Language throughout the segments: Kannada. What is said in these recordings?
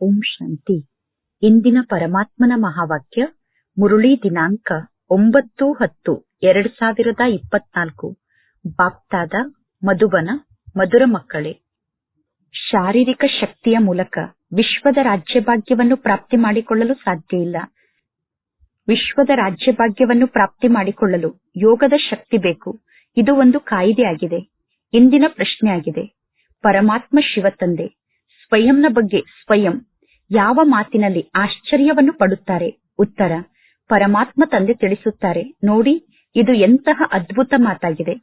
ಓಂ ಶಾಂತಿ. ಇಂದಿನ ಪರಮಾತ್ಮನ ಮಹಾವಾಕ್ಯ, ಮುರುಳಿ ದಿನಾಂಕ ಒಂಬತ್ತು ಹತ್ತು ಎರಡ್ ಸಾವಿರದ ಇಪ್ಪತ್ನಾಲ್ಕು. ಬಾಪ್ತಾದ ಮಧುಬನ ಮಧುರ ಮಕ್ಕಳೇ. ಶಾರೀರಿಕ ಶಕ್ತಿಯ ಮೂಲಕ ವಿಶ್ವದ ರಾಜ್ಯಭಾಗ್ಯವನ್ನು ಪ್ರಾಪ್ತಿ ಮಾಡಿಕೊಳ್ಳಲು ಸಾಧ್ಯ ಇಲ್ಲ. ವಿಶ್ವದ ರಾಜ್ಯಭಾಗ್ಯವನ್ನು ಪ್ರಾಪ್ತಿ ಮಾಡಿಕೊಳ್ಳಲು ಯೋಗದ ಶಕ್ತಿ ಬೇಕು. ಇದು ಒಂದು ಕಾಯಿದೆಯಾಗಿದೆ. ಇಂದಿನ ಪ್ರಶ್ನೆಯಾಗಿದೆ. ಪರಮಾತ್ಮ ಶಿವತಂದೆ ಸ್ವಯಂನ ಬಗ್ಗೆ ಸ್ವಯಂ ಯಾವ ಮಾತಿನಲ್ಲಿ ಆಶ್ಚರ್ಯವನ್ನು ಪಡುತ್ತಾರೆ? ಉತ್ತರ, ಪರಮಾತ್ಮ ತಂದೆ ತಿಳಿಸುತ್ತಾರೆ, ನೋಡಿ, ಇದು ಎಂತಹ ಅದ್ಭುತ ಮಾತಾಗಿದೆ.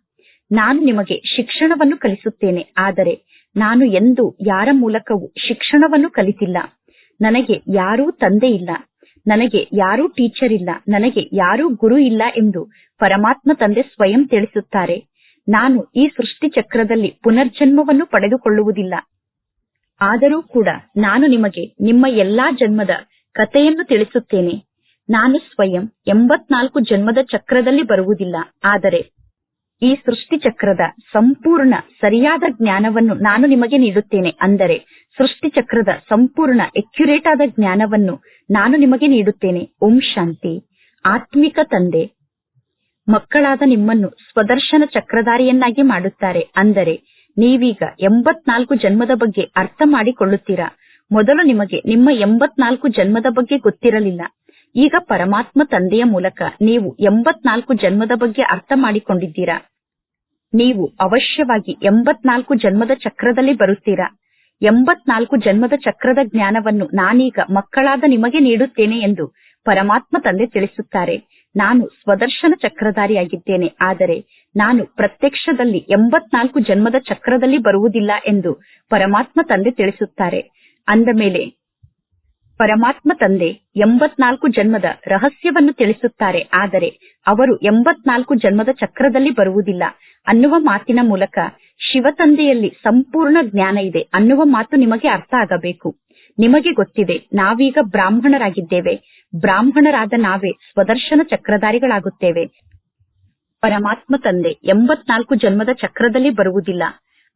ನಾನು ನಿಮಗೆ ಶಿಕ್ಷಣವನ್ನು ಕಲಿಸುತ್ತೇನೆ, ಆದರೆ ನಾನು ಎಂದು ಯಾರ ಮೂಲಕವೂ ಶಿಕ್ಷಣವನ್ನು ಕಲಿತಿಲ್ಲ. ನನಗೆ ಯಾರೂ ತಂದೆ ಇಲ್ಲ, ನನಗೆ ಯಾರೂ ಟೀಚರ್ ಇಲ್ಲ, ನನಗೆ ಯಾರೂ ಗುರು ಇಲ್ಲ ಎಂದು ಪರಮಾತ್ಮ ತಂದೆ ಸ್ವಯಂ ತಿಳಿಸುತ್ತಾರೆ. ನಾನು ಈ ಸೃಷ್ಟಿ ಚಕ್ರದಲ್ಲಿ ಪುನರ್ಜನ್ಮವನ್ನು ಪಡೆದುಕೊಳ್ಳುವುದಿಲ್ಲ. ಆದರೂ ಕೂಡ ನಾನು ನಿಮಗೆ ನಿಮ್ಮ ಎಲ್ಲಾ ಜನ್ಮದ ಕಥೆಯನ್ನು ತಿಳಿಸುತ್ತೇನೆ. ನಾನು ಸ್ವಯಂ ಎಂಬತ್ನಾಲ್ಕು ಜನ್ಮದ ಚಕ್ರದಲ್ಲಿ ಬರುವುದಿಲ್ಲ. ಆದರೆ ಈ ಸೃಷ್ಟಿ ಚಕ್ರದ ಸಂಪೂರ್ಣ ಸರಿಯಾದ ಜ್ಞಾನವನ್ನು ನಾನು ನಿಮಗೆ ನೀಡುತ್ತೇನೆ. ಅಂದರೆ ಸೃಷ್ಟಿ ಚಕ್ರದ ಸಂಪೂರ್ಣ ಎಕ್ಯುರೇಟ್ ಆದ ಜ್ಞಾನವನ್ನು ನಾನು ನಿಮಗೆ ನೀಡುತ್ತೇನೆ. ಓಂ ಶಾಂತಿ. ಆತ್ಮಿಕ ತಂದೆ. ಮಕ್ಕಳಾದ ನಿಮ್ಮನ್ನು ಸ್ವದರ್ಶನ ಚಕ್ರಧಾರಿಯನ್ನಾಗಿ ಮಾಡುತ್ತಾರೆ. ಅಂದರೆ ನೀವೀಗ ಎಂಬತ್ನಾಲ್ಕು ಜನ್ಮದ ಬಗ್ಗೆ ಅರ್ಥ ಮಾಡಿಕೊಳ್ಳುತ್ತೀರಾ? ಮೊದಲು ನಿಮಗೆ ನಿಮ್ಮ ಎಂಬತ್ನಾಲ್ಕು ಜನ್ಮದ ಬಗ್ಗೆ ಗೊತ್ತಿರಲಿಲ್ಲ. ಈಗ ಪರಮಾತ್ಮ ತಂದೆಯ ಮೂಲಕ ನೀವು ಎಂಬತ್ನಾಲ್ಕು ಜನ್ಮದ ಬಗ್ಗೆ ಅರ್ಥ ಮಾಡಿಕೊಂಡಿದ್ದೀರಾ? ನೀವು ಅವಶ್ಯವಾಗಿ ಎಂಬತ್ನಾಲ್ಕು ಜನ್ಮದ ಚಕ್ರದಲ್ಲಿ ಬರುತ್ತೀರಾ? ಎಂಬತ್ನಾಲ್ಕು ಜನ್ಮದ ಚಕ್ರದ ಜ್ಞಾನವನ್ನು ನಾನೀಗ ಮಕ್ಕಳಾದ ನಿಮಗೆ ನೀಡುತ್ತೇನೆ ಎಂದು ಪರಮಾತ್ಮ ತಂದೆ ತಿಳಿಸುತ್ತಾರೆ. ನಾನು ಸ್ವದರ್ಶನ ಚಕ್ರಧಾರಿಯಾಗಿದ್ದೇನೆ. ಆದರೆ ನಾನು ಪ್ರತ್ಯಕ್ಷದಲ್ಲಿ ಎಂಬತ್ನಾಲ್ಕು ಜನ್ಮದ ಚಕ್ರದಲ್ಲಿ ಬರುವುದಿಲ್ಲ ಎಂದು ಪರಮಾತ್ಮ ತಂದೆ ತಿಳಿಸುತ್ತಾರೆ. ಅಂದ ಮೇಲೆ ಪರಮಾತ್ಮ ತಂದೆ ಎಂಬತ್ನಾಲ್ಕು ಜನ್ಮದ ರಹಸ್ಯವನ್ನು ತಿಳಿಸುತ್ತಾರೆ. ಆದರೆ ಅವರು ಎಂಬತ್ನಾಲ್ಕು ಜನ್ಮದ ಚಕ್ರದಲ್ಲಿ ಬರುವುದಿಲ್ಲ ಅನ್ನುವ ಮಾತಿನ ಮೂಲಕ ಶಿವತಂದೆಯಲ್ಲಿ ಸಂಪೂರ್ಣ ಜ್ಞಾನ ಇದೆ ಅನ್ನುವ ಮಾತು ನಿಮಗೆ ಅರ್ಥ ಆಗಬೇಕು. ನಿಮಗೆ ಗೊತ್ತಿದೆ, ನಾವೀಗ ಬ್ರಾಹ್ಮಣರಾಗಿದ್ದೇವೆ. ಬ್ರಾಹ್ಮಣರಾದ ನಾವೇ ಸ್ವದರ್ಶನ ಚಕ್ರಧಾರಿಗಳಾಗುತ್ತೇವೆ. ಪರಮಾತ್ಮ ತಂದೆ ಎಂಬತ್ನಾಲ್ಕು ಜನ್ಮದ ಚಕ್ರದಲ್ಲಿ ಬರುವುದಿಲ್ಲ.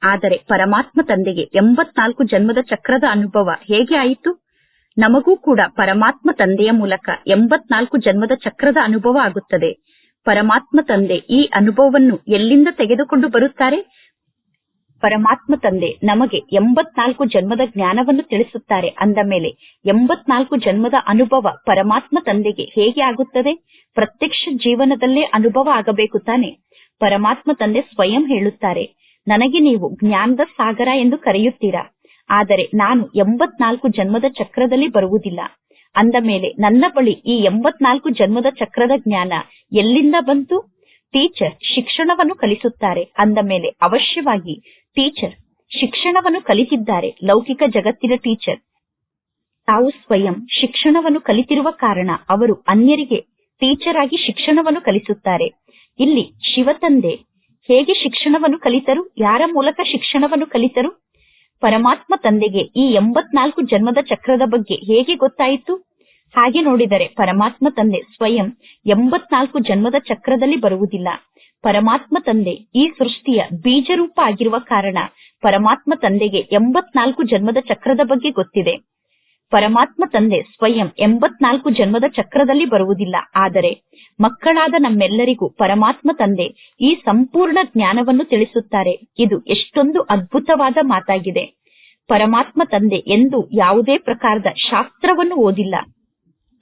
ಆದರೆ ಪರಮಾತ್ಮ ತಂದೆಗೆ ಎಂಬತ್ನಾಲ್ಕು ಜನ್ಮದ ಚಕ್ರದ ಅನುಭವ ಹೇಗೆ ಆಯಿತು? ನಮಗೂ ಕೂಡ ಪರಮಾತ್ಮ ತಂದೆಯ ಮೂಲಕ ಎಂಬತ್ನಾಲ್ಕು ಜನ್ಮದ ಚಕ್ರದ ಅನುಭವ ಆಗುತ್ತದೆ. ಪರಮಾತ್ಮ ತಂದೆ ಈ ಅನುಭವವನ್ನು ಎಲ್ಲಿಂದ ತೆಗೆದುಕೊಂಡು ಬರುತ್ತಾರೆ? ಪರಮಾತ್ಮ ತಂದೆ ನಮಗೆ ಎಂಬತ್ನಾಲ್ಕು ಜನ್ಮದ ಜ್ಞಾನವನ್ನು ತಿಳಿಸುತ್ತಾರೆ. ಅಂದ ಮೇಲೆ ಎಂಬತ್ನಾಲ್ಕು ಜನ್ಮದ ಅನುಭವ ಪರಮಾತ್ಮ ತಂದೆಗೆ ಹೇಗೆ ಆಗುತ್ತದೆ? ಪ್ರತ್ಯಕ್ಷ ಜೀವನದಲ್ಲೇ ಅನುಭವ ಆಗಬೇಕು ತಾನೆ. ಪರಮಾತ್ಮ ತಂದೆ ಸ್ವಯಂ ಹೇಳುತ್ತಾರೆ, ನನಗೆ ನೀವು ಜ್ಞಾನದ ಸಾಗರ ಎಂದು ಕರೆಯುತ್ತೀರಾ? ಆದರೆ ನಾನು ಎಂಬತ್ನಾಲ್ಕು ಜನ್ಮದ ಚಕ್ರದಲ್ಲಿ ಬರುವುದಿಲ್ಲ. ಅಂದ ಮೇಲೆ, ನನ್ನ ಬಳಿ ಈ ಎಂಬತ್ನಾಲ್ಕು ಜನ್ಮದ ಚಕ್ರದ ಜ್ಞಾನ ಎಲ್ಲಿಂದ ಬಂತು? ಟೀಚರ್ ಶಿಕ್ಷಣವನ್ನು ಕಲಿಸುತ್ತಾರೆ. ಅಂದ ಮೇಲೆ, ಅವಶ್ಯವಾಗಿ ಟೀಚರ್ ಶಿಕ್ಷಣವನ್ನು ಕಲಿತಿದ್ದಾರೆ. ಲೌಕಿಕ ಜಗತ್ತಿನ ಟೀಚರ್. ತಾವು ಸ್ವಯಂ ಶಿಕ್ಷಣವನ್ನು ಕಲಿತಿರುವ ಕಾರಣ ಅವರು ಅನ್ಯರಿಗೆ ಟೀಚರ್ ಆಗಿ ಶಿಕ್ಷಣವನ್ನು ಕಲಿಸುತ್ತಾರೆ. ಇಲ್ಲಿ ಶಿವತಂದೆ ಹೇಗೆ ಶಿಕ್ಷಣವನ್ನು ಕಲಿತರು, ಯಾರ ಮೂಲಕ ಶಿಕ್ಷಣವನ್ನು ಕಲಿತರು, ಪರಮಾತ್ಮ ತಂದೆಗೆ ಈ ಎಂಬತ್ನಾಲ್ಕು ಜನ್ಮದ ಚಕ್ರದ ಬಗ್ಗೆ ಹೇಗೆ ಗೊತ್ತಾಯಿತು? ಹಾಗೆ ನೋಡಿದರೆ ಪರಮಾತ್ಮ ತಂದೆ ಸ್ವಯಂ ಎಂಬತ್ನಾಲ್ಕು ಜನ್ಮದ ಚಕ್ರದಲ್ಲಿ ಬರುವುದಿಲ್ಲ. ಪರಮಾತ್ಮ ತಂದೆ ಈ ಸೃಷ್ಟಿಯ ಬೀಜರೂಪ ಆಗಿರುವ ಕಾರಣ ಪರಮಾತ್ಮ ತಂದೆಗೆ ಎಂಬತ್ನಾಲ್ಕು ಜನ್ಮದ ಚಕ್ರದ ಬಗ್ಗೆ ಗೊತ್ತಿದೆ. ಪರಮಾತ್ಮ ತಂದೆ ಸ್ವಯಂ ಎಂಬತ್ನಾಲ್ಕು ಜನ್ಮದ ಚಕ್ರದಲ್ಲಿ ಬರುವುದಿಲ್ಲ. ಆದರೆ ಮಕ್ಕಳಾದ ನಮ್ಮೆಲ್ಲರಿಗೂ ಪರಮಾತ್ಮ ತಂದೆ ಈ ಸಂಪೂರ್ಣ ಜ್ಞಾನವನ್ನು ತಿಳಿಸುತ್ತಾರೆ. ಇದು ಎಷ್ಟೊಂದು ಅದ್ಭುತವಾದ ಮಾತಾಗಿದೆ. ಪರಮಾತ್ಮ ತಂದೆ ಎಂದು ಯಾವುದೇ ಪ್ರಕಾರದ ಶಾಸ್ತ್ರವನ್ನು ಓದಿಲ್ಲ.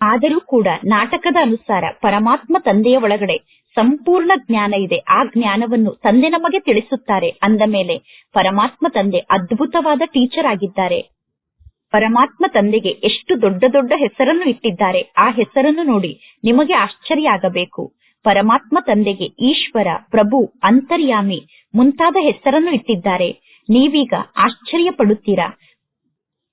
ಆದರೂ ಕೂಡ ನಾಟಕದ ಅನುಸಾರ ಪರಮಾತ್ಮ ತಂದೆಯ ಒಳಗಡೆ ಸಂಪೂರ್ಣ ಜ್ಞಾನ ಇದೆ. ಆ ಜ್ಞಾನವನ್ನು ತಂದೆ ನಮಗೆ ತಿಳಿಸುತ್ತಾರೆ. ಅಂದ ಮೇಲೆ ಪರಮಾತ್ಮ ತಂದೆ ಅದ್ಭುತವಾದ ಟೀಚರ್ ಆಗಿದ್ದಾರೆ. ಪರಮಾತ್ಮ ತಂದೆಗೆ ಎಷ್ಟು ದೊಡ್ಡ ದೊಡ್ಡ ಹೆಸರನ್ನು ಇಟ್ಟಿದ್ದಾರೆ, ಆ ಹೆಸರನ್ನು ನೋಡಿ ನಿಮಗೆ ಆಶ್ಚರ್ಯ ಆಗಬೇಕು. ಪರಮಾತ್ಮ ತಂದೆಗೆ ಈಶ್ವರ, ಪ್ರಭು, ಅಂತರ್ಯಾಮಿ ಮುಂತಾದ ಹೆಸರನ್ನು ಇಟ್ಟಿದ್ದಾರೆ. ನೀವೀಗ ಆಶ್ಚರ್ಯ ಪಡುತ್ತೀರಾ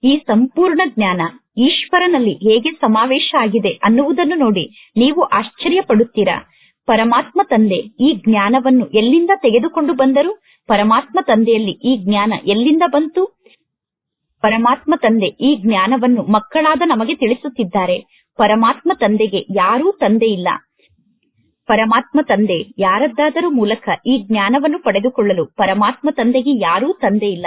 ಈ ಸಂಪೂರ್ಣ ಜ್ಞಾನ ಈಶ್ವರನಲ್ಲಿ ಹೇಗೆ ಸಮಾವೇಶ ಆಗಿದೆ ಅನ್ನುವುದನ್ನು ನೋಡಿ ನೀವು ಆಶ್ಚರ್ಯ ಪಡುತ್ತೀರಾ ಪರಮಾತ್ಮ ತಂದೆ ಈ ಜ್ಞಾನವನ್ನು ಎಲ್ಲಿಂದ ತೆಗೆದುಕೊಂಡು ಬಂದರು? ಪರಮಾತ್ಮ ತಂದೆಯಲ್ಲಿ ಈ ಜ್ಞಾನ ಎಲ್ಲಿಂದ ಬಂತು? ಪರಮಾತ್ಮ ತಂದೆ ಈ ಜ್ಞಾನವನ್ನು ಮಕ್ಕಳಾದ ನಮಗೆ ತಿಳಿಸುತ್ತಿದ್ದಾರೆ. ಪರಮಾತ್ಮ ತಂದೆಗೆ ಯಾರೂ ತಂದೆ ಇಲ್ಲ. ಪರಮಾತ್ಮ ತಂದೆ ಯಾರದ್ದಾದರೂ ಮೂಲಕ ಈ ಜ್ಞಾನವನ್ನು ಪಡೆದುಕೊಳ್ಳಲು ಪರಮಾತ್ಮ ತಂದೆಗೆ ಯಾರೂ ತಂದೆ ಇಲ್ಲ.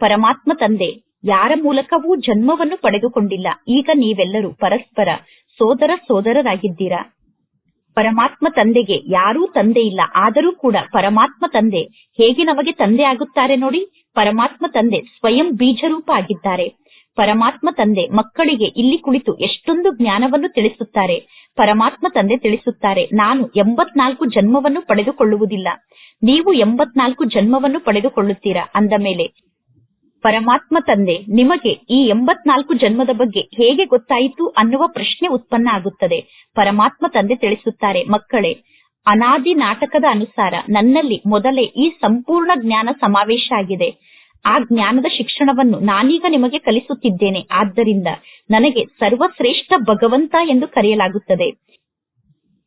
ಪರಮಾತ್ಮ ತಂದೆ ಯಾರ ಮೂಲಕವೂ ಜನ್ಮವನ್ನು ಪಡೆದುಕೊಂಡಿಲ್ಲ. ಈಗ ನೀವೆಲ್ಲರೂ ಪರಸ್ಪರ ಸೋದರ ಸೋದರರಾಗಿದ್ದೀರಾ? ಪರಮಾತ್ಮ ತಂದೆಗೆ ಯಾರೂ ತಂದೆ ಇಲ್ಲ. ಆದರೂ ಕೂಡ ಪರಮಾತ್ಮ ತಂದೆ ಹೇಗೆ ನಮಗೆ ತಂದೆ ಆಗುತ್ತಾರೆ ನೋಡಿ. ಪರಮಾತ್ಮ ತಂದೆ ಸ್ವಯಂ ಬೀಜರೂಪ ಆಗಿದ್ದಾರೆ ಪರಮಾತ್ಮ ತಂದೆ ಮಕ್ಕಳಿಗೆ ಇಲ್ಲಿ ಕುಳಿತು ಎಷ್ಟೊಂದು ಜ್ಞಾನವನ್ನು ತಿಳಿಸುತ್ತಾರೆ. ಪರಮಾತ್ಮ ತಂದೆ ತಿಳಿಸುತ್ತಾರೆ, ನಾನು ಎಂಬತ್ನಾಲ್ಕು ಜನ್ಮವನ್ನು ಪಡೆದುಕೊಳ್ಳುವುದಿಲ್ಲ. ನೀವು ಎಂಬತ್ನಾಲ್ಕು ಜನ್ಮವನ್ನು ಪಡೆದುಕೊಳ್ಳುತ್ತೀರಾ? ಅಂದ ಮೇಲೆ, ಪರಮಾತ್ಮ ತಂದೆ, ನಿಮಗೆ ಈ ಎಂಬತ್ನಾಲ್ಕು ಜನ್ಮದ ಬಗ್ಗೆ ಹೇಗೆ ಗೊತ್ತಾಯಿತು ಅನ್ನುವ ಪ್ರಶ್ನೆ ಉತ್ಪನ್ನ ಆಗುತ್ತದೆ. ಪರಮಾತ್ಮ ತಂದೆ ತಿಳಿಸುತ್ತಾರೆ, ಮಕ್ಕಳೇ ಅನಾದಿ ನಾಟಕದ ಅನುಸಾರ ನನ್ನಲ್ಲಿ ಮೊದಲೇ ಈ ಸಂಪೂರ್ಣ ಜ್ಞಾನ ಸಮಾವೇಶ ಆಗಿದೆ. ಆ ಜ್ಞಾನದ ಶಿಕ್ಷಣವನ್ನು ನಾನೀಗ ನಿಮಗೆ ಕಲಿಸುತ್ತಿದ್ದೇನೆ. ಆದ್ದರಿಂದ ನನಗೆ ಸರ್ವಶ್ರೇಷ್ಠ ಭಗವಂತ ಎಂದು ಕರೆಯಲಾಗುತ್ತದೆ.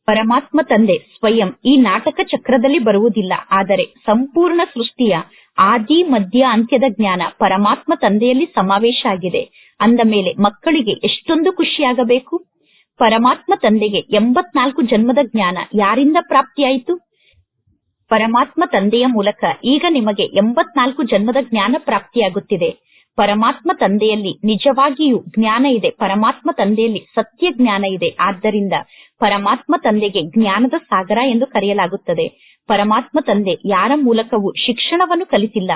ಪರಮಾತ್ಮ ತಂದೆ ಸ್ವಯಂ ಈ ನಾಟಕ ಚಕ್ರದಲ್ಲಿ ಬರುವುದಿಲ್ಲ. ಆದರೆ ಸಂಪೂರ್ಣ ಸೃಷ್ಟಿಯ ಆದಿ, ಮಧ್ಯ, ಅಂತ್ಯದ ಜ್ಞಾನ ಪರಮಾತ್ಮ ತಂದೆಯಲ್ಲಿ ಸಮಾವೇಶ ಆಗಿದೆ. ಅಂದ ಮೇಲೆ ಮಕ್ಕಳಿಗೆ ಎಷ್ಟೊಂದು ಖುಷಿಯಾಗಬೇಕು? ಪರಮಾತ್ಮ ತಂದೆಗೆ ಎಂಬತ್ನಾಲ್ಕು ಜನ್ಮದ ಜ್ಞಾನ ಯಾರಿಂದ ಪ್ರಾಪ್ತಿಯಾಯಿತು? ಪರಮಾತ್ಮ ತಂದೆಯ ಮೂಲಕ ಈಗ ನಿಮಗೆ ಎಂಬತ್ನಾಲ್ಕು ಜನ್ಮದ ಜ್ಞಾನ ಪ್ರಾಪ್ತಿಯಾಗುತ್ತಿದೆ. ಪರಮಾತ್ಮ ತಂದೆಯಲ್ಲಿ ನಿಜವಾಗಿಯೂ ಜ್ಞಾನ ಇದೆ. ಪರಮಾತ್ಮ ತಂದೆಯಲ್ಲಿ ಸತ್ಯ ಜ್ಞಾನ ಇದೆ. ಆದ್ದರಿಂದ ಪರಮಾತ್ಮ ತಂದೆಗೆ ಜ್ಞಾನದ ಸಾಗರ ಎಂದು ಕರೆಯಲಾಗುತ್ತದೆ. ಪರಮಾತ್ಮ ತಂದೆ ಯಾರ ಮೂಲಕವೂ ಶಿಕ್ಷಣವನ್ನು ಕಲಿತಿಲ್ಲ.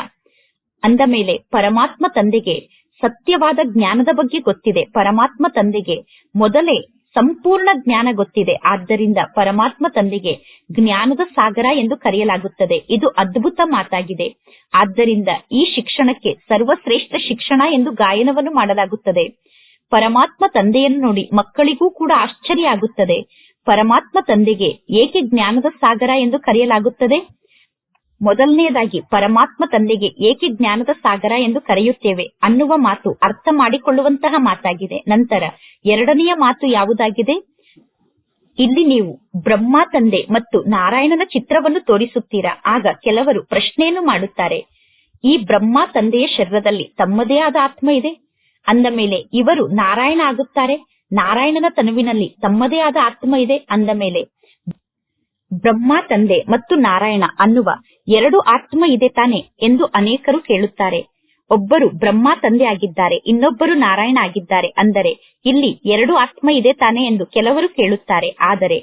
ಅಂದ ಮೇಲೆ ಪರಮಾತ್ಮ ತಂದೆಗೆ ಸತ್ಯವಾದ ಜ್ಞಾನದ ಬಗ್ಗೆ ಗೊತ್ತಿದೆ. ಪರಮಾತ್ಮ ತಂದೆಗೆ ಮೊದಲೇ ಸಂಪೂರ್ಣ ಜ್ಞಾನ ಗೊತ್ತಿದೆ. ಆದ್ದರಿಂದ ಪರಮಾತ್ಮ ತಂದೆಗೆ ಜ್ಞಾನದ ಸಾಗರ ಎಂದು ಕರೆಯಲಾಗುತ್ತದೆ. ಇದು ಅದ್ಭುತ ಮಾತಾಗಿದೆ. ಆದ್ದರಿಂದ ಈ ಶಿಕ್ಷಣಕ್ಕೆ ಸರ್ವಶ್ರೇಷ್ಠ ಶಿಕ್ಷಣ ಎಂದು ಗಾಯನವನ್ನು ಮಾಡಲಾಗುತ್ತದೆ. ಪರಮಾತ್ಮ ತಂದೆಯನ್ನು ನೋಡಿ ಮಕ್ಕಳಿಗೂ ಕೂಡ ಆಶ್ಚರ್ಯ ಆಗುತ್ತದೆ. ಪರಮಾತ್ಮ ತಂದೆಗೆ ಏಕೆ ಜ್ಞಾನದ ಸಾಗರ ಎಂದು ಕರೆಯಲಾಗುತ್ತದೆ? ಮೊದಲನೆಯದಾಗಿ ಪರಮಾತ್ಮ ತಂದೆಗೆ ಏಕೆ ಜ್ಞಾನದ ಸಾಗರ ಎಂದು ಕರೆಯುತ್ತೇವೆ ಅನ್ನುವ ಮಾತು ಅರ್ಥ ಮಾಡಿಕೊಳ್ಳುವಂತಹ ಮಾತಾಗಿದೆ. ನಂತರ ಎರಡನೆಯ ಮಾತು ಯಾವುದಾಗಿದೆ? ಇಲ್ಲಿ ನೀವು ಬ್ರಹ್ಮ ತಂದೆ ಮತ್ತು ನಾರಾಯಣನ ಚಿತ್ರವನ್ನು ತೋರಿಸುತ್ತೀರಾ? ಆಗ ಕೆಲವರು ಪ್ರಶ್ನೆಯನ್ನು ಮಾಡುತ್ತಾರೆ, ಈ ಬ್ರಹ್ಮ ತಂದೆಯ ಶರೀರದಲ್ಲಿ ತಮ್ಮದೇ ಆದ ಆತ್ಮ ಇದೆ? ಅಂದ ಮೇಲೆ ಇವರು ನಾರಾಯಣ ಆಗುತ್ತಾರೆ, ನಾರಾಯಣನ ತನುವಿನಲ್ಲಿ ತಮ್ಮದೇ ಆದ ಆತ್ಮ ಇದೆ? ಅಂದ ಮೇಲೆ ಬ್ರಹ್ಮ ತಂದೆ ಮತ್ತು ನಾರಾಯಣ ಅನ್ನುವ ಎರಡು ಆತ್ಮ ಇದೆ ತಾನೆ ಎಂದು ಅನೇಕರು ಕೇಳುತ್ತಾರೆ. ಒಬ್ಬರು ಬ್ರಹ್ಮ ತಂದೆ ಆಗಿದ್ದಾರೆ, ಇನ್ನೊಬ್ಬರು ನಾರಾಯಣ ಆಗಿದ್ದಾರೆ ಅಂದರೆ ಇಲ್ಲಿ ಎರಡು ಆತ್ಮ ಇದೆ ತಾನೆ ಎಂದು ಕೆಲವರು ಕೇಳುತ್ತಾರೆ. ಆದರೆ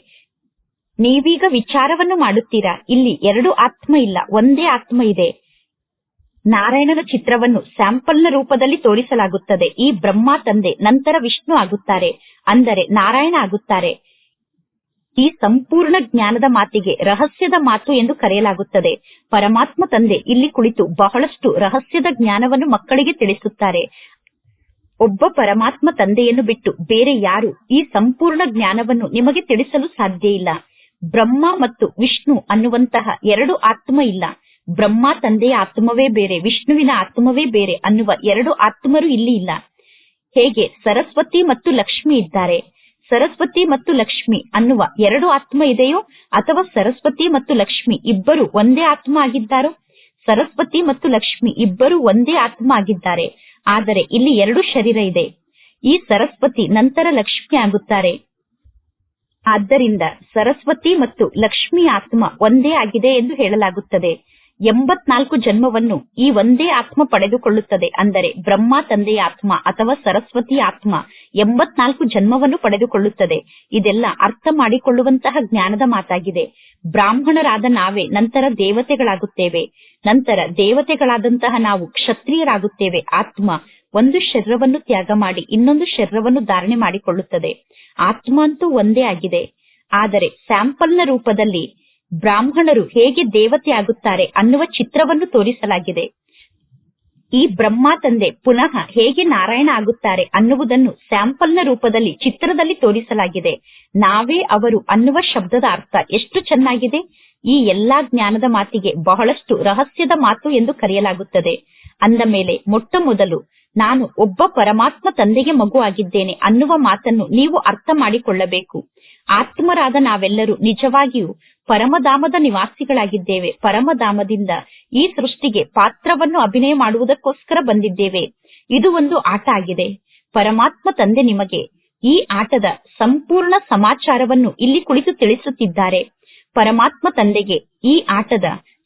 ನೀವೀಗ ವಿಚಾರವನ್ನು ಮಾಡುತ್ತೀರಾ? ಇಲ್ಲಿ ಎರಡು ಆತ್ಮ ಇಲ್ಲ, ಒಂದೇ ಆತ್ಮ ಇದೆ. ನಾರಾಯಣನ ಚಿತ್ರವನ್ನು ಸ್ಯಾಂಪಲ್ನ ರೂಪದಲ್ಲಿ ತೋರಿಸಲಾಗುತ್ತದೆ. ಈ ಬ್ರಹ್ಮ ತಂದೆ ನಂತರ ವಿಷ್ಣು ಆಗುತ್ತಾರೆ, ಅಂದರೆ ನಾರಾಯಣ ಆಗುತ್ತಾರೆ. ಈ ಸಂಪೂರ್ಣ ಜ್ಞಾನದ ಮಾತಿಗೆ ರಹಸ್ಯದ ಮಾತು ಎಂದು ಕರೆಯಲಾಗುತ್ತದೆ. ಪರಮಾತ್ಮ ತಂದೆ ಇಲ್ಲಿ ಕುಳಿತು ಬಹಳಷ್ಟು ರಹಸ್ಯದ ಜ್ಞಾನವನ್ನು ಮಕ್ಕಳಿಗೆ ತಿಳಿಸುತ್ತಾರೆ. ಒಬ್ಬ ಪರಮಾತ್ಮ ತಂದೆಯನ್ನು ಬಿಟ್ಟು ಬೇರೆ ಯಾರು ಈ ಸಂಪೂರ್ಣ ಜ್ಞಾನವನ್ನು ನಿಮಗೆ ತಿಳಿಸಲು ಸಾಧ್ಯ ಇಲ್ಲ. ಬ್ರಹ್ಮ ಮತ್ತು ವಿಷ್ಣು ಅನ್ನುವಂತಹ ಎರಡು ಆತ್ಮ ಇಲ್ಲ. ಬ್ರಹ್ಮ ತಂದೆಯ ಆತ್ಮವೇ ಬೇರೆ, ವಿಷ್ಣುವಿನ ಆತ್ಮವೇ ಬೇರೆ ಅನ್ನುವ ಎರಡು ಆತ್ಮರು ಇಲ್ಲಿ ಇಲ್ಲ. ಹೇಗೆ? ಸರಸ್ವತಿ ಮತ್ತು ಲಕ್ಷ್ಮಿ ಇದ್ದಾರೆ. ಸರಸ್ವತಿ ಮತ್ತು ಲಕ್ಷ್ಮಿ ಅನ್ನುವ ಎರಡು ಆತ್ಮ ಇದೆಯೋ ಅಥವಾ ಸರಸ್ವತಿ ಮತ್ತು ಲಕ್ಷ್ಮಿ ಇಬ್ಬರು ಒಂದೇ ಆತ್ಮ ಆಗಿದ್ದಾರೋ? ಸರಸ್ವತಿ ಮತ್ತು ಲಕ್ಷ್ಮಿ ಇಬ್ಬರು ಒಂದೇ ಆತ್ಮ ಆಗಿದ್ದಾರೆ. ಆದರೆ ಇಲ್ಲಿ ಎರಡು ಶರೀರ ಇದೆ. ಈ ಸರಸ್ವತಿ ನಂತರ ಲಕ್ಷ್ಮಿ ಆಗುತ್ತಾರೆ. ಆದ್ದರಿಂದ ಸರಸ್ವತಿ ಮತ್ತು ಲಕ್ಷ್ಮಿ ಆತ್ಮ ಒಂದೇ ಆಗಿದೆ ಎಂದು ಹೇಳಲಾಗುತ್ತದೆ. ಎಂಬತ್ನಾಲ್ಕು ಜನ್ಮವನ್ನು ಈ ಒಂದೇ ಆತ್ಮ ಪಡೆದುಕೊಳ್ಳುತ್ತದೆ. ಅಂದರೆ ಬ್ರಹ್ಮ, ತಂದೆಯ ಆತ್ಮ ಅಥವಾ ಸರಸ್ವತಿ ಆತ್ಮ ಎಂಬತ್ನಾಲ್ಕು ಜನ್ಮವನ್ನು ಪಡೆದುಕೊಳ್ಳುತ್ತದೆ. ಇದೆಲ್ಲ ಅರ್ಥ ಮಾಡಿಕೊಳ್ಳುವಂತಹ ಜ್ಞಾನದ ಮಾತಾಗಿದೆ. ಬ್ರಾಹ್ಮಣರಾದ ನಾವೇ ನಂತರ ದೇವತೆಗಳಾಗುತ್ತೇವೆ. ನಂತರ ದೇವತೆಗಳಾದಂತಹ ನಾವು ಕ್ಷತ್ರಿಯರಾಗುತ್ತೇವೆ. ಆತ್ಮ ಒಂದು ಶರೀರವನ್ನು ತ್ಯಾಗ ಮಾಡಿ ಇನ್ನೊಂದು ಶರೀರವನ್ನು ಧಾರಣೆ ಮಾಡಿಕೊಳ್ಳುತ್ತದೆ. ಆತ್ಮ ಅಂತೂ ಒಂದೇ ಆಗಿದೆ. ಆದರೆ ಸ್ಯಾಂಪಲ್ನ ರೂಪದಲ್ಲಿ ಬ್ರಾಹ್ಮಣರು ಹೇಗೆ ದೇವತೆ ಆಗುತ್ತಾರೆ ಅನ್ನುವ ಚಿತ್ರವನ್ನು ತೋರಿಸಲಾಗಿದೆ. ಈ ಬ್ರಹ್ಮ ತಂದೆ ಪುನಃ ಹೇಗೆ ನಾರಾಯಣ ಆಗುತ್ತಾರೆ ಅನ್ನುವುದನ್ನು ಸ್ಯಾಂಪಲ್ನ ರೂಪದಲ್ಲಿ ಚಿತ್ರದಲ್ಲಿ ತೋರಿಸಲಾಗಿದೆ. ನಾವೇ ಅವರು ಅನ್ನುವ ಶಬ್ದದ ಅರ್ಥ ಎಷ್ಟು ಚೆನ್ನಾಗಿದೆ. ಈ ಎಲ್ಲಾ ಜ್ಞಾನದ ಮಾತಿಗೆ ಬಹಳಷ್ಟು ರಹಸ್ಯದ ಮಾತು ಎಂದು ಕರೆಯಲಾಗುತ್ತದೆ. ಅಂದ ಮೇಲೆ ಮೊಟ್ಟ ಮೊದಲು ನಾನು ಒಬ್ಬ ಪರಮಾತ್ಮ ತಂದೆಗೆ ಮಗು ಆಗಿದ್ದೇನೆ ಅನ್ನುವ ಮಾತನ್ನು ನೀವು ಅರ್ಥ ಮಾಡಿಕೊಳ್ಳಬೇಕು. ಆತ್ಮರಾದ ನಾವೆಲ್ಲರೂ ನಿಜವಾಗಿಯೂ ಪರಮಧಾಮದ ನಿವಾಸಿಗಳಾಗಿದ್ದೇವೆ. ಪರಮಧಾಮದಿಂದ ಈ ಸೃಷ್ಟಿಗೆ ಪಾತ್ರವನ್ನು ಅಭಿನಯ ಮಾಡುವುದಕ್ಕೋಸ್ಕರ ಬಂದಿದ್ದೇವೆ. ಇದು ಒಂದು ಆಟ ಆಗಿದೆ. ಪರಮಾತ್ಮ ತಂದೆ ನಿಮಗೆ ಈ ಆಟದ ಸಂಪೂರ್ಣ ಸಮಾಚಾರವನ್ನು ಇಲ್ಲಿ ಕುಳಿತು ತಿಳಿಸುತ್ತಿದ್ದಾರೆ. ಪರಮಾತ್ಮ ತಂದೆಗೆ ಈ ಆಟದ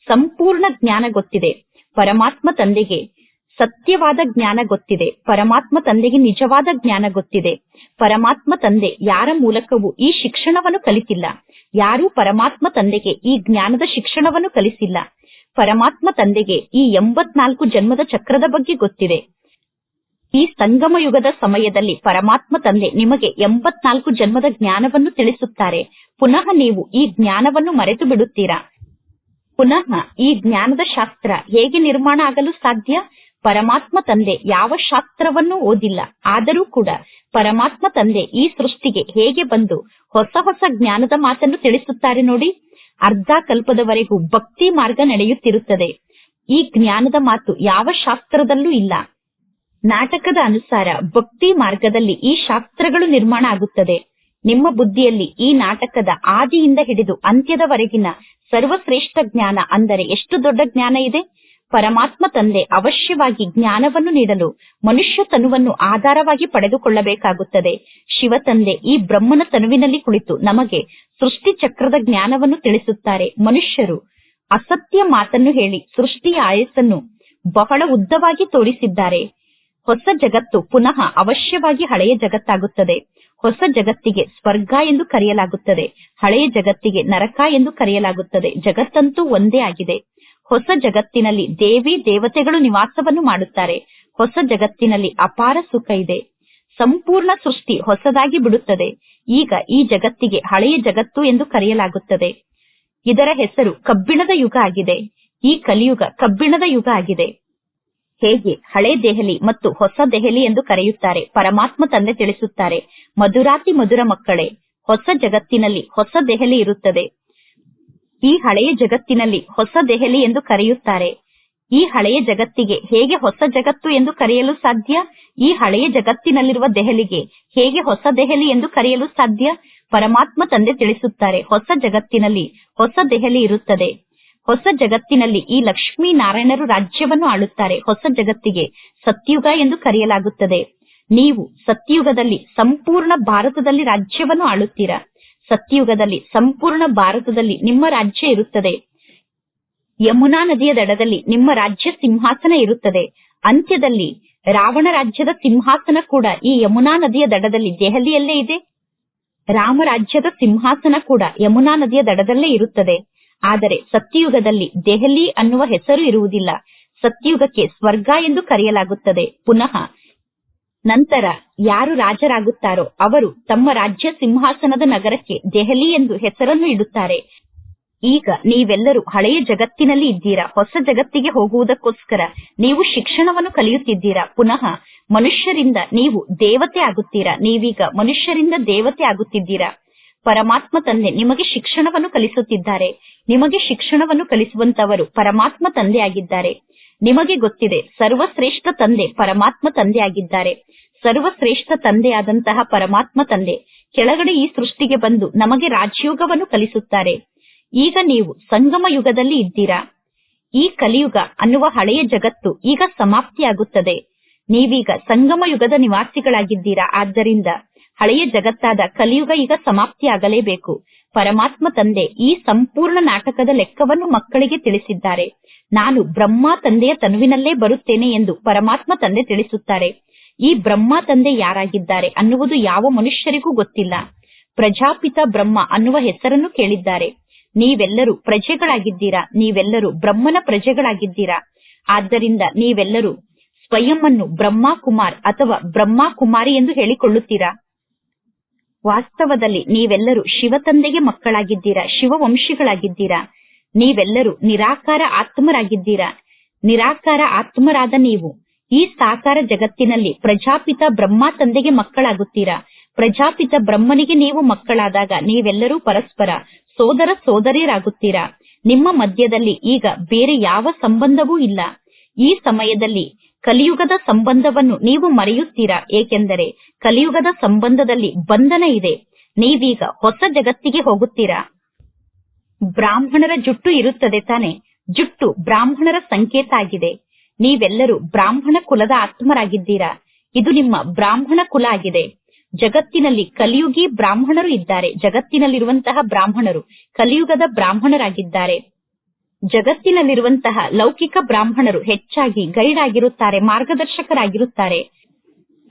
ಸಂಪೂರ್ಣ ಜ್ಞಾನ ಗೊತ್ತಿದೆ. ಪರಮಾತ್ಮ ತಂದೆಗೆ ಸತ್ಯವಾದ ಜ್ಞಾನ ಗೊತ್ತಿದೆ. ಪರಮಾತ್ಮ ತಂದೆಗೆ ನಿಜವಾದ ಜ್ಞಾನ ಗೊತ್ತಿದೆ. ಪರಮಾತ್ಮ ತಂದೆ ಯಾರ ಮೂಲಕವೂ ಈ ಶಿಕ್ಷಣವನ್ನು ಕಲಿತಿಲ್ಲ. ಯಾರೂ ಪರಮಾತ್ಮ ತಂದೆಗೆ ಈ ಜ್ಞಾನದ ಶಿಕ್ಷಣವನ್ನು ಕಲಿಸಿಲ್ಲ. ಪರಮಾತ್ಮ ತಂದೆಗೆ ಈ ಎಂಬತ್ನಾಲ್ಕು ಜನ್ಮದ ಚಕ್ರದ ಬಗ್ಗೆ ಗೊತ್ತಿದೆ. ಈ ಸಂಗಮ ಯುಗದ ಸಮಯದಲ್ಲಿ ಪರಮಾತ್ಮ ತಂದೆ ನಿಮಗೆ ಎಂಬತ್ನಾಲ್ಕು ಜನ್ಮದ ಜ್ಞಾನವನ್ನು ತಿಳಿಸುತ್ತಾರೆ. ಪುನಃ ನೀವು ಈ ಜ್ಞಾನವನ್ನು ಮರೆತು ಬಿಡುತ್ತೀರಾ? ಪುನಃ ಈ ಜ್ಞಾನದ ಶಾಸ್ತ್ರ ಹೇಗೆ ನಿರ್ಮಾಣ ಆಗಲು ಸಾಧ್ಯ? ಪರಮಾತ್ಮ ತಂದೆ ಯಾವ ಶಾಸ್ತ್ರವನ್ನೂ ಓದಿಲ್ಲ. ಆದರೂ ಕೂಡ ಪರಮಾತ್ಮ ತಂದೆ ಈ ಸೃಷ್ಟಿಗೆ ಹೇಗೆ ಬಂದು ಹೊಸ ಹೊಸ ಜ್ಞಾನದ ಮಾತನ್ನು ತಿಳಿಸುತ್ತಾರೆ ನೋಡಿ. ಅರ್ಧ ಕಲ್ಪದವರೆಗೂ ಭಕ್ತಿ ಮಾರ್ಗ ನಡೆಯುತ್ತಿರುತ್ತದೆ. ಈ ಜ್ಞಾನದ ಮಾತು ಯಾವ ಶಾಸ್ತ್ರದಲ್ಲೂ ಇಲ್ಲ. ನಾಟಕದ ಅನುಸಾರ ಭಕ್ತಿ ಮಾರ್ಗದಲ್ಲಿ ಈ ಶಾಸ್ತ್ರಗಳು ನಿರ್ಮಾಣ ಆಗುತ್ತದೆ. ನಿಮ್ಮ ಬುದ್ಧಿಯಲ್ಲಿ ಈ ನಾಟಕದ ಆದಿಯಿಂದ ಹಿಡಿದು ಅಂತ್ಯದವರೆಗಿನ ಸರ್ವಶ್ರೇಷ್ಠ ಜ್ಞಾನ ಅಂದರೆ ಎಷ್ಟು ದೊಡ್ಡ ಜ್ಞಾನ ಇದೆ? ಪರಮಾತ್ಮ ತಂದೆ ಅವಶ್ಯವಾಗಿ ಜ್ಞಾನವನ್ನು ನೀಡಲು ಮನುಷ್ಯ ತನುವನ್ನು ಆಧಾರವಾಗಿ ಪಡೆದುಕೊಳ್ಳಬೇಕಾಗುತ್ತದೆ. ಶಿವ ತಂದೆ ಈ ಬ್ರಹ್ಮನ ತನುವಿನಲ್ಲಿ ಕುಳಿತು ನಮಗೆ ಸೃಷ್ಟಿ ಚಕ್ರದ ಜ್ಞಾನವನ್ನು ತಿಳಿಸುತ್ತಾರೆ. ಮನುಷ್ಯರು ಅಸತ್ಯ ಮಾತನ್ನು ಹೇಳಿ ಸೃಷ್ಟಿಯ ಆಯಸ್ಸನ್ನು ಬಹಳ ಉದ್ದವಾಗಿ ತೋರಿಸಿದ್ದಾರೆ. ಹೊಸ ಜಗತ್ತು ಪುನಃ ಅವಶ್ಯವಾಗಿ ಹಳೆಯ ಜಗತ್ತಾಗುತ್ತದೆ. ಹೊಸ ಜಗತ್ತಿಗೆ ಸ್ವರ್ಗ ಎಂದು ಕರೆಯಲಾಗುತ್ತದೆ. ಹಳೆಯ ಜಗತ್ತಿಗೆ ನರಕ ಎಂದು ಕರೆಯಲಾಗುತ್ತದೆ. ಜಗತ್ತಂತೂ ಒಂದೇ ಆಗಿದೆ. ಹೊಸ ಜಗತ್ತಿನಲ್ಲಿ ದೇವಿ ದೇವತೆಗಳು ನಿವಾಸವನ್ನು ಮಾಡುತ್ತಾರೆ. ಹೊಸ ಜಗತ್ತಿನಲ್ಲಿ ಅಪಾರ ಸುಖ ಇದೆ. ಸಂಪೂರ್ಣ ಸೃಷ್ಟಿ ಹೊಸದಾಗಿ ಬಿಡುತ್ತದೆ. ಈಗ ಈ ಜಗತ್ತಿಗೆ ಹಳೆಯ ಜಗತ್ತು ಎಂದು ಕರೆಯಲಾಗುತ್ತದೆ. ಇದರ ಹೆಸರು ಕಬ್ಬಿಣದ ಯುಗ ಆಗಿದೆ. ಈ ಕಲಿಯುಗ ಕಬ್ಬಿಣದ ಯುಗ ಆಗಿದೆ. ಹೇಗೆ? ಹಳೆ ದೆಹಲಿ ಮತ್ತು ಹೊಸ ದೆಹಲಿ ಎಂದು ಕರೆಯುತ್ತಾರೆ. ಪರಮಾತ್ಮ ತಂದೆ ತಿಳಿಸುತ್ತಾರೆ. ಮಧುರಾತಿ ಮಧುರ ಮಕ್ಕಳೇ, ಹೊಸ ಜಗತ್ತಿನಲ್ಲಿ ಹೊಸ ದೆಹಲಿ ಇರುತ್ತದೆ. ಈ ಹಳೆಯ ಜಗತ್ತಿನಲ್ಲಿ ಹೊಸ ದೆಹಲಿ ಎಂದು ಕರೆಯುತ್ತಾರೆ. ಈ ಹಳೆಯ ಜಗತ್ತಿಗೆ ಹೇಗೆ ಹೊಸ ಜಗತ್ತು ಎಂದು ಕರೆಯಲು ಸಾಧ್ಯ? ಈ ಹಳೆಯ ಜಗತ್ತಿನಲ್ಲಿರುವ ದೆಹಲಿಗೆ ಹೇಗೆ ಹೊಸ ದೆಹಲಿ ಎಂದು ಕರೆಯಲು ಸಾಧ್ಯ? ಪರಮಾತ್ಮ ತಂದೆ ತಿಳಿಸುತ್ತಾರೆ, ಹೊಸ ಜಗತ್ತಿನಲ್ಲಿ ಹೊಸ ದೆಹಲಿ ಇರುತ್ತದೆ. ಹೊಸ ಜಗತ್ತಿನಲ್ಲಿ ಈ ಲಕ್ಷ್ಮೀ ನಾರಾಯಣರು ರಾಜ್ಯವನ್ನು ಆಳುತ್ತಾರೆ. ಹೊಸ ಜಗತ್ತಿಗೆ ಸತ್ಯುಗ ಎಂದು ಕರೆಯಲಾಗುತ್ತದೆ. ನೀವು ಸತ್ಯುಗದಲ್ಲಿ ಸಂಪೂರ್ಣ ಭಾರತದಲ್ಲಿ ರಾಜ್ಯವನ್ನು ಆಳುತ್ತೀರಾ? ಸತ್ಯುಗದಲ್ಲಿ, ಸಂಪೂರ್ಣ ಭಾರತದಲ್ಲಿ ನಿಮ್ಮ ರಾಜ್ಯ ಇರುತ್ತದೆ. ಯಮುನಾ ನದಿಯ ದಡದಲ್ಲಿ ನಿಮ್ಮ ರಾಜ್ಯ ಸಿಂಹಾಸನ ಇರುತ್ತದೆ. ಅಂತ್ಯದಲ್ಲಿ ರಾವಣ ರಾಜ್ಯದ ಸಿಂಹಾಸನ ಕೂಡ ಈ ಯಮುನಾ ನದಿಯ ದಡದಲ್ಲಿ ದೆಹಲಿಯಲ್ಲೇ ಇದೆ. ರಾಮ ರಾಜ್ಯದ ಸಿಂಹಾಸನ ಕೂಡ ಯಮುನಾ ನದಿಯ ದಡದಲ್ಲೇ ಇರುತ್ತದೆ. ಆದರೆ ಸತ್ಯಯುಗದಲ್ಲಿ ದೆಹಲಿ ಅನ್ನುವ ಹೆಸರು ಇರುವುದಿಲ್ಲ. ಸತ್ಯಯುಗಕ್ಕೆ ಸ್ವರ್ಗ ಎಂದು ಕರೆಯಲಾಗುತ್ತದೆ. ಪುನಃ ನಂತರ ಯಾರು ರಾಜರಾಗುತ್ತಾರೋ ಅವರು ತಮ್ಮ ರಾಜ್ಯ ಸಿಂಹಾಸನದ ನಗರಕ್ಕೆ ದೆಹಲಿ ಎಂದು ಹೆಸರನ್ನು ಇಡುತ್ತಾರೆ. ಈಗ ನೀವೆಲ್ಲರೂ ಹಳೆಯ ಜಗತ್ತಿನಲ್ಲಿ ಇದ್ದೀರಾ? ಹೊಸ ಜಗತ್ತಿಗೆ ಹೋಗುವುದಕ್ಕೋಸ್ಕರ ನೀವು ಶಿಕ್ಷಣವನ್ನು ಕಲಿಯುತ್ತಿದ್ದೀರಾ? ಪುನಃ ಮನುಷ್ಯರಿಂದ ನೀವು ದೇವತೆ ಆಗುತ್ತೀರಾ? ನೀವೀಗ ಮನುಷ್ಯರಿಂದ ದೇವತೆ ಆಗುತ್ತಿದ್ದೀರಾ? ಪರಮಾತ್ಮ ತಂದೆ ನಿಮಗೆ ಶಿಕ್ಷಣವನ್ನು ಕಲಿಸುತ್ತಿದ್ದಾರೆ. ನಿಮಗೆ ಶಿಕ್ಷಣವನ್ನು ಕಲಿಸುವಂತವರು ಪರಮಾತ್ಮ ತಂದೆ ಆಗಿದ್ದಾರೆ. ನಿಮಗೆ ಗೊತ್ತಿದೆ, ಸರ್ವಶ್ರೇಷ್ಠ ತಂದೆ ಪರಮಾತ್ಮ ತಂದೆಯಾಗಿದ್ದಾರೆ. ಸರ್ವಶ್ರೇಷ್ಠ ತಂದೆಯಾದಂತಹ ಪರಮಾತ್ಮ ತಂದೆ ಕೆಳಗಡೆ ಈ ಸೃಷ್ಟಿಗೆ ಬಂದು ನಮಗೆ ರಾಜಯೋಗವನ್ನು ಕಲಿಸುತ್ತಾರೆ. ಈಗ ನೀವು ಸಂಗಮ ಯುಗದಲ್ಲಿ ಇದ್ದೀರಾ? ಈ ಕಲಿಯುಗ ಅನ್ನುವ ಹಳೆಯ ಜಗತ್ತು ಈಗ ಸಮಾಪ್ತಿಯಾಗುತ್ತದೆ. ನೀವೀಗ ಸಂಗಮ ಯುಗದ ನಿವಾಸಿಗಳಾಗಿದ್ದೀರಾ? ಆದ್ದರಿಂದ ಹಳೆಯ ಜಗತ್ತಾದ ಕಲಿಯುಗ ಈಗ ಸಮಾಪ್ತಿಯಾಗಲೇಬೇಕು. ಪರಮಾತ್ಮ ತಂದೆ ಈ ಸಂಪೂರ್ಣ ನಾಟಕದ ಲೆಕ್ಕವನ್ನು ಮಕ್ಕಳಿಗೆ ತಿಳಿಸಿದ್ದಾರೆ. ನಾನು ಬ್ರಹ್ಮ ತಂದೆಯ ತನುವಿನಲ್ಲೇ ಬರುತ್ತೇನೆ ಎಂದು ಪರಮಾತ್ಮ ತಂದೆ ತಿಳಿಸುತ್ತಾರೆ. ಈ ಬ್ರಹ್ಮ ತಂದೆ ಯಾರಾಗಿದ್ದಾರೆ ಅನ್ನುವುದು ಯಾವ ಮನುಷ್ಯರಿಗೂ ಗೊತ್ತಿಲ್ಲ. ಪ್ರಜಾಪಿತ ಬ್ರಹ್ಮ ಅನ್ನುವ ಹೆಸರನ್ನು ಕೇಳಿದ್ದಾರೆ. ನೀವೆಲ್ಲರೂ ಪ್ರಜೆಗಳಾಗಿದ್ದೀರಾ? ನೀವೆಲ್ಲರೂ ಬ್ರಹ್ಮನ ಪ್ರಜೆಗಳಾಗಿದ್ದೀರಾ? ಆದ್ದರಿಂದ ನೀವೆಲ್ಲರೂ ಸ್ವಯಂ ಅನ್ನು ಬ್ರಹ್ಮ ಕುಮಾರ್ ಅಥವಾ ಬ್ರಹ್ಮ ಕುಮಾರಿ ಎಂದು ಹೇಳಿಕೊಳ್ಳುತ್ತೀರಾ? ವಾಸ್ತವದಲ್ಲಿ ನೀವೆಲ್ಲರೂ ಶಿವ ತಂದೆಗೆ ಮಕ್ಕಳಾಗಿದ್ದೀರಾ, ಶಿವವಂಶಿಗಳಾಗಿದ್ದೀರಾ? ನೀವೆಲ್ಲರೂ ನಿರಾಕಾರ ಆತ್ಮರಾಗಿದ್ದೀರಾ? ನಿರಾಕಾರ ಆತ್ಮರಾದ ನೀವು ಈ ಸಾಕಾರ ಜಗತ್ತಿನಲ್ಲಿ ಪ್ರಜಾಪಿತ ಬ್ರಹ್ಮ ತಂದೆಗೆ ಮಕ್ಕಳಾಗುತ್ತೀರಾ? ಪ್ರಜಾಪಿತ ಬ್ರಹ್ಮನಿಗೆ ನೀವು ಮಕ್ಕಳಾದಾಗ ನೀವೆಲ್ಲರೂ ಪರಸ್ಪರ ಸೋದರ ಸೋದರಿಯರಾಗುತ್ತೀರಾ? ನಿಮ್ಮ ಮಧ್ಯದಲ್ಲಿ ಈಗ ಬೇರೆ ಯಾವ ಸಂಬಂಧವೂ ಇಲ್ಲ. ಈ ಸಮಯದಲ್ಲಿ ಕಲಿಯುಗದ ಸಂಬಂಧವನ್ನು ನೀವು ಮರೆಯುತ್ತೀರಾ? ಏಕೆಂದರೆ ಕಲಿಯುಗದ ಸಂಬಂಧದಲ್ಲಿ ಬಂಧನ ಇದೆ. ನೀವೀಗ ಹೊಸ ಜಗತ್ತಿಗೆ ಹೋಗುತ್ತೀರಾ? ಬ್ರಾಹ್ಮಣರ ಜುಟ್ಟು ಇರುತ್ತದೆ ತಾನೆ. ಜುಟ್ಟು ಬ್ರಾಹ್ಮಣರ ಸಂಕೇತ ಆಗಿದೆ. ನೀವೆಲ್ಲರೂ ಬ್ರಾಹ್ಮಣ ಕುಲದ ಆತ್ಮರಾಗಿದ್ದೀರಾ? ಇದು ನಿಮ್ಮ ಬ್ರಾಹ್ಮಣ ಕುಲ ಆಗಿದೆ. ಜಗತ್ತಿನಲ್ಲಿ ಕಲಿಯುಗಿ ಬ್ರಾಹ್ಮಣರು ಇದ್ದಾರೆ. ಜಗತ್ತಿನಲ್ಲಿರುವಂತಹ ಬ್ರಾಹ್ಮಣರು ಕಲಿಯುಗದ ಬ್ರಾಹ್ಮಣರಾಗಿದ್ದಾರೆ. ಜಗತ್ತಿನಲ್ಲಿರುವಂತಹ ಲೌಕಿಕ ಬ್ರಾಹ್ಮಣರು ಹೆಚ್ಚಾಗಿ ಗೈಡ್ ಆಗಿರುತ್ತಾರೆ ಮಾರ್ಗದರ್ಶಕರಾಗಿರುತ್ತಾರೆ.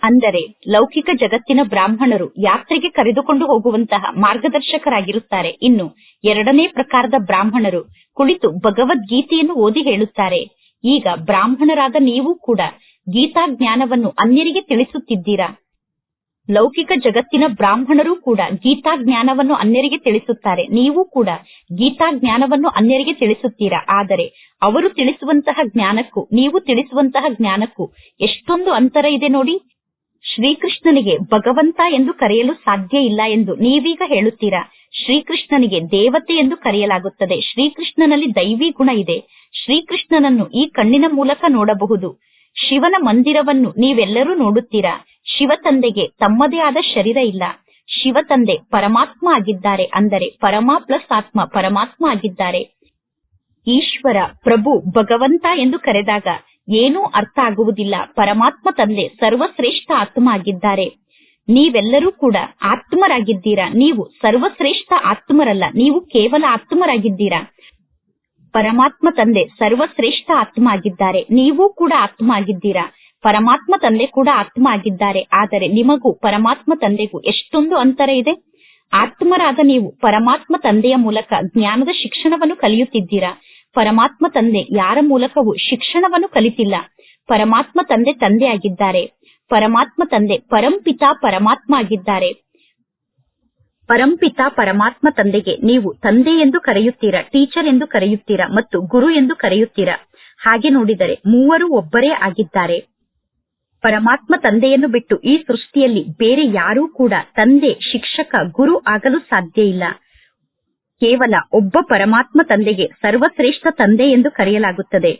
ಅಂದರೆ ಲೌಕಿಕ ಜಗತ್ತಿನ ಬ್ರಾಹ್ಮಣರು ಯಾತ್ರೆಗೆ ಕರೆದುಕೊಂಡು ಹೋಗುವಂತಹ ಮಾರ್ಗದರ್ಶಕರಾಗಿರುತ್ತಾರೆ. ಇನ್ನು ಎರಡನೇ ಪ್ರಕಾರದ ಬ್ರಾಹ್ಮಣರು ಕುಳಿತು ಭಗವದ್ಗೀತೆಯನ್ನು ಓದಿ ಹೇಳುತ್ತಾರೆ. ಈಗ ಬ್ರಾಹ್ಮಣರಾದ ನೀವು ಕೂಡ ಗೀತಾ ಜ್ಞಾನವನ್ನು ಅನ್ಯರಿಗೆ ತಿಳಿಸುತ್ತಿದ್ದೀರಾ? ಲೌಕಿಕ ಜಗತ್ತಿನ ಬ್ರಾಹ್ಮಣರು ಕೂಡ ಗೀತಾ ಜ್ಞಾನವನ್ನು ಅನ್ಯರಿಗೆ ತಿಳಿಸುತ್ತಾರೆ. ನೀವು ಕೂಡ ಗೀತಾ ಜ್ಞಾನವನ್ನು ಅನ್ಯರಿಗೆ ತಿಳಿಸುತ್ತೀರಾ? ಆದರೆ ಅವರು ತಿಳಿಸುವಂತಹ ಜ್ಞಾನಕ್ಕೂ, ನೀವು ತಿಳಿಸುವಂತಹ ಜ್ಞಾನಕ್ಕೂ ಎಷ್ಟೊಂದು ಅಂತರ ಇದೆ ನೋಡಿ. ಶ್ರೀಕೃಷ್ಣನಿಗೆ ಭಗವಂತ ಎಂದು ಕರೆಯಲು ಸಾಧ್ಯ ಇಲ್ಲ ಎಂದು ನೀವೀಗ ಹೇಳುತ್ತೀರಾ? ಶ್ರೀಕೃಷ್ಣನಿಗೆ ದೇವತೆ ಎಂದು ಕರೆಯಲಾಗುತ್ತದೆ. ಶ್ರೀಕೃಷ್ಣನಲ್ಲಿ ದೈವಿ ಗುಣ ಇದೆ. ಶ್ರೀಕೃಷ್ಣನನ್ನು ಈ ಕಣ್ಣಿನ ಮೂಲಕ ನೋಡಬಹುದು. ಶಿವನ ಮಂದಿರವನ್ನು ನೀವೆಲ್ಲರೂ ನೋಡುತ್ತೀರಾ? ಶಿವ ತಂದೆಗೆ ತಮ್ಮದೇ ಆದ ಶರೀರ ಇಲ್ಲ. ಶಿವ ತಂದೆ ಪರಮಾತ್ಮ ಆಗಿದ್ದಾರೆ ಅಂದರೆ ಪರಮ ಪ್ಲಸ್ ಆತ್ಮ ಪರಮಾತ್ಮ ಆಗಿದ್ದಾರೆ. ಈಶ್ವರ ಪ್ರಭು ಭಗವಂತ ಎಂದು ಕರೆದಾಗ ಏನೂ ಅರ್ಥ ಆಗುವುದಿಲ್ಲ. ಪರಮಾತ್ಮ ತಂದೆ ಸರ್ವಶ್ರೇಷ್ಠ ಆತ್ಮ ಆಗಿದ್ದಾರೆ. ನೀವೆಲ್ಲರೂ ಕೂಡ ಆತ್ಮರಾಗಿದ್ದೀರಾ? ನೀವು ಸರ್ವಶ್ರೇಷ್ಠ ಆತ್ಮರಲ್ಲ, ನೀವು ಕೇವಲ ಆತ್ಮರಾಗಿದ್ದೀರಾ? ಪರಮಾತ್ಮ ತಂದೆ ಸರ್ವಶ್ರೇಷ್ಠ ಆತ್ಮ ಆಗಿದ್ದಾರೆ. ನೀವು ಕೂಡ ಆತ್ಮ ಆಗಿದ್ದೀರಾ? ಪರಮಾತ್ಮ ತಂದೆ ಕೂಡ ಆತ್ಮ ಆಗಿದ್ದಾರೆ ಆದರೆ ನಿಮಗೂ ಪರಮಾತ್ಮ ತಂದೆಗೂ ಎಷ್ಟೊಂದು ಅಂತರ ಇದೆ. ಆತ್ಮರಾದ ನೀವು ಪರಮಾತ್ಮ ತಂದೆಯ ಮೂಲಕ ಜ್ಞಾನದ ಶಿಕ್ಷಣವನ್ನು ಕಲಿಯುತ್ತಿದ್ದೀರಾ? ಪರಮಾತ್ಮ ತಂದೆ ಯಾರ ಮೂಲಕವೂ ಶಿಕ್ಷಣವನ್ನು ಕಲಿತಿಲ್ಲ. ಪರಮಾತ್ಮ ತಂದೆ ತಂದೆ ಆಗಿದ್ದಾರೆ ಪರಮಾತ್ಮ ತಂದೆ ಪರಂಪಿತಾ ಪರಮಾತ್ಮ ಆಗಿದ್ದಾರೆ ಪರಂಪಿತಾ ಪರಮಾತ್ಮ ತಂದೆಗೆ ನೀವು ತಂದೆ ಎಂದು ಕರೆಯುತ್ತೀರಾ, ಟೀಚರ್ ಎಂದು ಕರೆಯುತ್ತೀರಾ ಮತ್ತು ಗುರು ಎಂದು ಕರೆಯುತ್ತೀರಾ? ಹಾಗೆ ನೋಡಿದರೆ ಮೂವರು ಒಬ್ಬರೇ ಆಗಿದ್ದಾರೆ. ಪರಮಾತ್ಮ ತಂದೆಯನ್ನು ಬಿಟ್ಟು ಈ ಸೃಷ್ಟಿಯಲ್ಲಿ ಬೇರೆ ಯಾರೂ ಕೂಡ ತಂದೆ, ಶಿಕ್ಷಕ, ಗುರು ಆಗಲು ಸಾಧ್ಯ ಇಲ್ಲ. ಕೇವಲ ಒಬ್ಬ ಪರಮಾತ್ಮ ತಂದೆಗೆ ಸರ್ವಶ್ರೇಷ್ಠ ತಂದೆ ಎಂದು ಕರೆಯಲಾಗುತ್ತದೆ.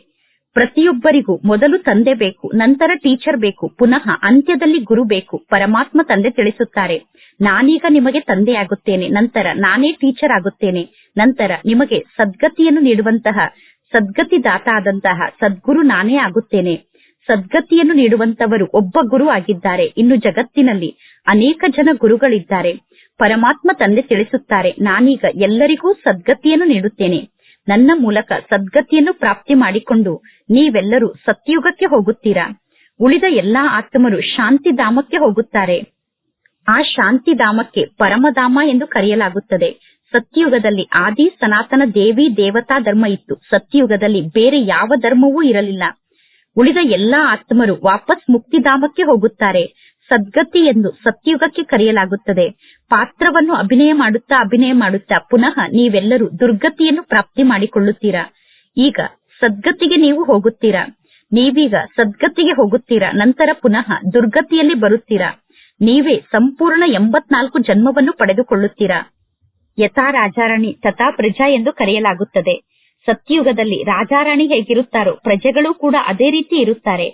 ಪ್ರತಿಯೊಬ್ಬರಿಗೂ ಮೊದಲು ತಂದೆ ಬೇಕು, ನಂತರ ಟೀಚರ್ ಬೇಕು, ಪುನಃ ಅಂತ್ಯದಲ್ಲಿ ಗುರು ಬೇಕು, ಪರಮಾತ್ಮ ತಂದೆ ತಿಳಿಸುತ್ತಾರೆ. ನಾನೀಗ ನಿಮಗೆ ತಂದೆಯಾಗುತ್ತೇನೆ ನಂತರ ನಾನೇ ಟೀಚರ್ ಆಗುತ್ತೇನೆ, ನಂತರ ನಿಮಗೆ ಸದ್ಗತಿಯನ್ನು ನೀಡುವಂತಹ ಸದ್ಗತಿದಾತ ಆದಂತಹ ಸದ್ಗುರು ನಾನೇ ಆಗುತ್ತೇನೆ. ಸದ್ಗತಿಯನ್ನು ನೀಡುವಂತವರು ಒಬ್ಬ ಗುರು ಆಗಿದ್ದಾರೆ. ಇನ್ನು ಜಗತ್ತಿನಲ್ಲಿ ಅನೇಕ ಜನ ಗುರುಗಳಿದ್ದಾರೆ. ಪರಮಾತ್ಮ ತಂದೆ ತಿಳಿಸುತ್ತಾರೆ, ನಾನೀಗ ಎಲ್ಲರಿಗೂ ಸದ್ಗತಿಯನ್ನು ನೀಡುತ್ತೇನೆ. ನನ್ನ ಮೂಲಕ ಸದ್ಗತಿಯನ್ನು ಪ್ರಾಪ್ತಿ ಮಾಡಿಕೊಂಡು ನೀವೆಲ್ಲರೂ ಸತ್ಯುಗಕ್ಕೆ ಹೋಗುತ್ತೀರಾ? ಉಳಿದ ಎಲ್ಲಾ ಆತ್ಮರು ಶಾಂತಿಧಾಮಕ್ಕೆ ಹೋಗುತ್ತಾರೆ. ಆ ಶಾಂತಿಧಾಮಕ್ಕೆ ಪರಮಧಾಮ ಎಂದು ಕರೆಯಲಾಗುತ್ತದೆ. ಸತ್ಯುಗದಲ್ಲಿ ಆದಿ ಸನಾತನ ದೇವಿ ದೇವತಾ ಧರ್ಮ ಇತ್ತು. ಸತ್ಯುಗದಲ್ಲಿ ಬೇರೆ ಯಾವ ಧರ್ಮವೂ ಇರಲಿಲ್ಲ. ಉಳಿದ ಎಲ್ಲಾ ಆತ್ಮರು ವಾಪಸ್ ಮುಕ್ತಿಧಾಮಕ್ಕೆ ಹೋಗುತ್ತಾರೆ. ಸದ್ಗತಿ ಎಂದು ಸತ್ಯುಗಕ್ಕೆ ಕರೆಯಲಾಗುತ್ತದೆ. ಪಾತ್ರವನ್ನು ಅಭಿನಯ ಮಾಡುತ್ತಾ ಅಭಿನಯ ಮಾಡುತ್ತಾ ಪುನಃ ನೀವೆಲ್ಲರೂ ದುರ್ಗತಿಯನ್ನು ಪ್ರಾಪ್ತಿ ಮಾಡಿಕೊಳ್ಳುತ್ತೀರಾ? ಈಗ ಸದ್ಗತಿಗೆ ನೀವು ಹೋಗುತ್ತೀರಾ? ನೀವೀಗ ಸದ್ಗತಿಗೆ ಹೋಗುತ್ತೀರಾ? ನಂತರ ಪುನಃ ದುರ್ಗತಿಯಲ್ಲಿ ಬರುತ್ತೀರಾ? ನೀವೇ ಸಂಪೂರ್ಣ ಎಂಬತ್ನಾಲ್ಕು ಜನ್ಮವನ್ನು ಪಡೆದುಕೊಳ್ಳುತ್ತೀರಾ? ಯಥಾ ರಾಜಾರಾಣಿ ತಥಾ ಪ್ರಜಾ ಎಂದು ಕರೆಯಲಾಗುತ್ತದೆ. ಸತ್ಯುಗದಲ್ಲಿ ರಾಜಾರಾಣಿ ಹೇಗಿರುತ್ತಾರೋ, ಪ್ರಜೆಗಳು ಕೂಡ ಅದೇ ರೀತಿ ಇರುತ್ತಾರೆ.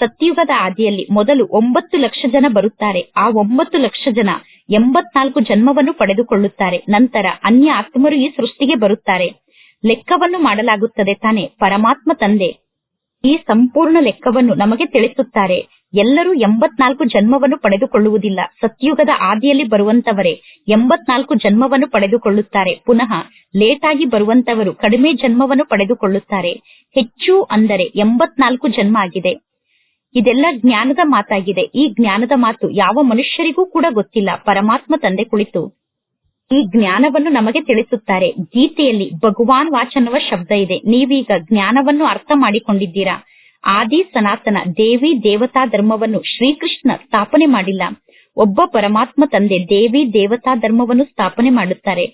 ಸತ್ಯುಗದ ಆದಿಯಲ್ಲಿ ಮೊದಲು ಒಂಬತ್ತು ಲಕ್ಷ ಜನ ಬರುತ್ತಾರೆ. ಆ ಒಂಬತ್ತು ಲಕ್ಷ ಜನ ಎಂಬತ್ನಾಲ್ಕು ಜನ್ಮವನ್ನು ಪಡೆದುಕೊಳ್ಳುತ್ತಾರೆ. ನಂತರ ಅನ್ಯ ಆತ್ಮರು ಈ ಸೃಷ್ಟಿಗೆ ಬರುತ್ತಾರೆ. ಲೆಕ್ಕವನ್ನು ಮಾಡಲಾಗುತ್ತದೆ ತಾನೆ, ಪರಮಾತ್ಮ ತಂದೆ. ಈ ಸಂಪೂರ್ಣ ಲೆಕ್ಕವನ್ನು ನಮಗೆ ತಿಳಿಸುತ್ತಾರೆ. ಎಲ್ಲರೂ ಎಂಬತ್ನಾಲ್ಕು ಜನ್ಮವನ್ನು ಪಡೆದುಕೊಳ್ಳುವುದಿಲ್ಲ. ಸತ್ಯುಗದ ಆದಿಯಲ್ಲಿ ಬರುವಂತವರೇ ಎಂಬತ್ನಾಲ್ಕು ಜನ್ಮವನ್ನು ಪಡೆದುಕೊಳ್ಳುತ್ತಾರೆ. ಪುನಃ ಲೇಟಾಗಿ ಬರುವಂತವರು ಕಡಿಮೆ ಜನ್ಮವನ್ನು ಪಡೆದುಕೊಳ್ಳುತ್ತಾರೆ. ಹೆಚ್ಚು ಅಂದರೆ ಎಂಬತ್ನಾಲ್ಕು ಜನ್ಮ ಆಗಿದೆ. ಇದೆಲ್ಲ ಜ್ಞಾನದ ಮಾತಾಗಿದೆ. ಈ ಜ್ಞಾನದ ಮಾತು ಯಾವ ಮನುಷ್ಯರಿಗೂ ಕೂಡ ಗೊತ್ತಿಲ್ಲ. ಪರಮಾತ್ಮ ತಂದೆ ಕುಳಿತು ಈ ಜ್ಞಾನವನ್ನು ನಮಗೆ ತಿಳಿಸುತ್ತಾರೆ. ಗೀತೆಯಲ್ಲಿ ಭಗವಾನ್ ವಾಚ್ ಅನ್ನುವ ಶಬ್ದ ಇದೆ. ನೀವೀಗ ಜ್ಞಾನವನ್ನು ಅರ್ಥ ಮಾಡಿಕೊಂಡಿದ್ದೀರಾ? ಆದಿ ಸನಾತನ ದೇವಿ ದೇವತಾ ಧರ್ಮವನ್ನು ಶ್ರೀಕೃಷ್ಣ ಸ್ಥಾಪನೆ ಮಾಡಿಲ್ಲ. ಒಬ್ಬ ಪರಮಾತ್ಮ ತಂದೆ ದೇವಿ ದೇವತಾ ಧರ್ಮವನ್ನು ಸ್ಥಾಪನೆ ಮಾಡುತ್ತಾರೆ.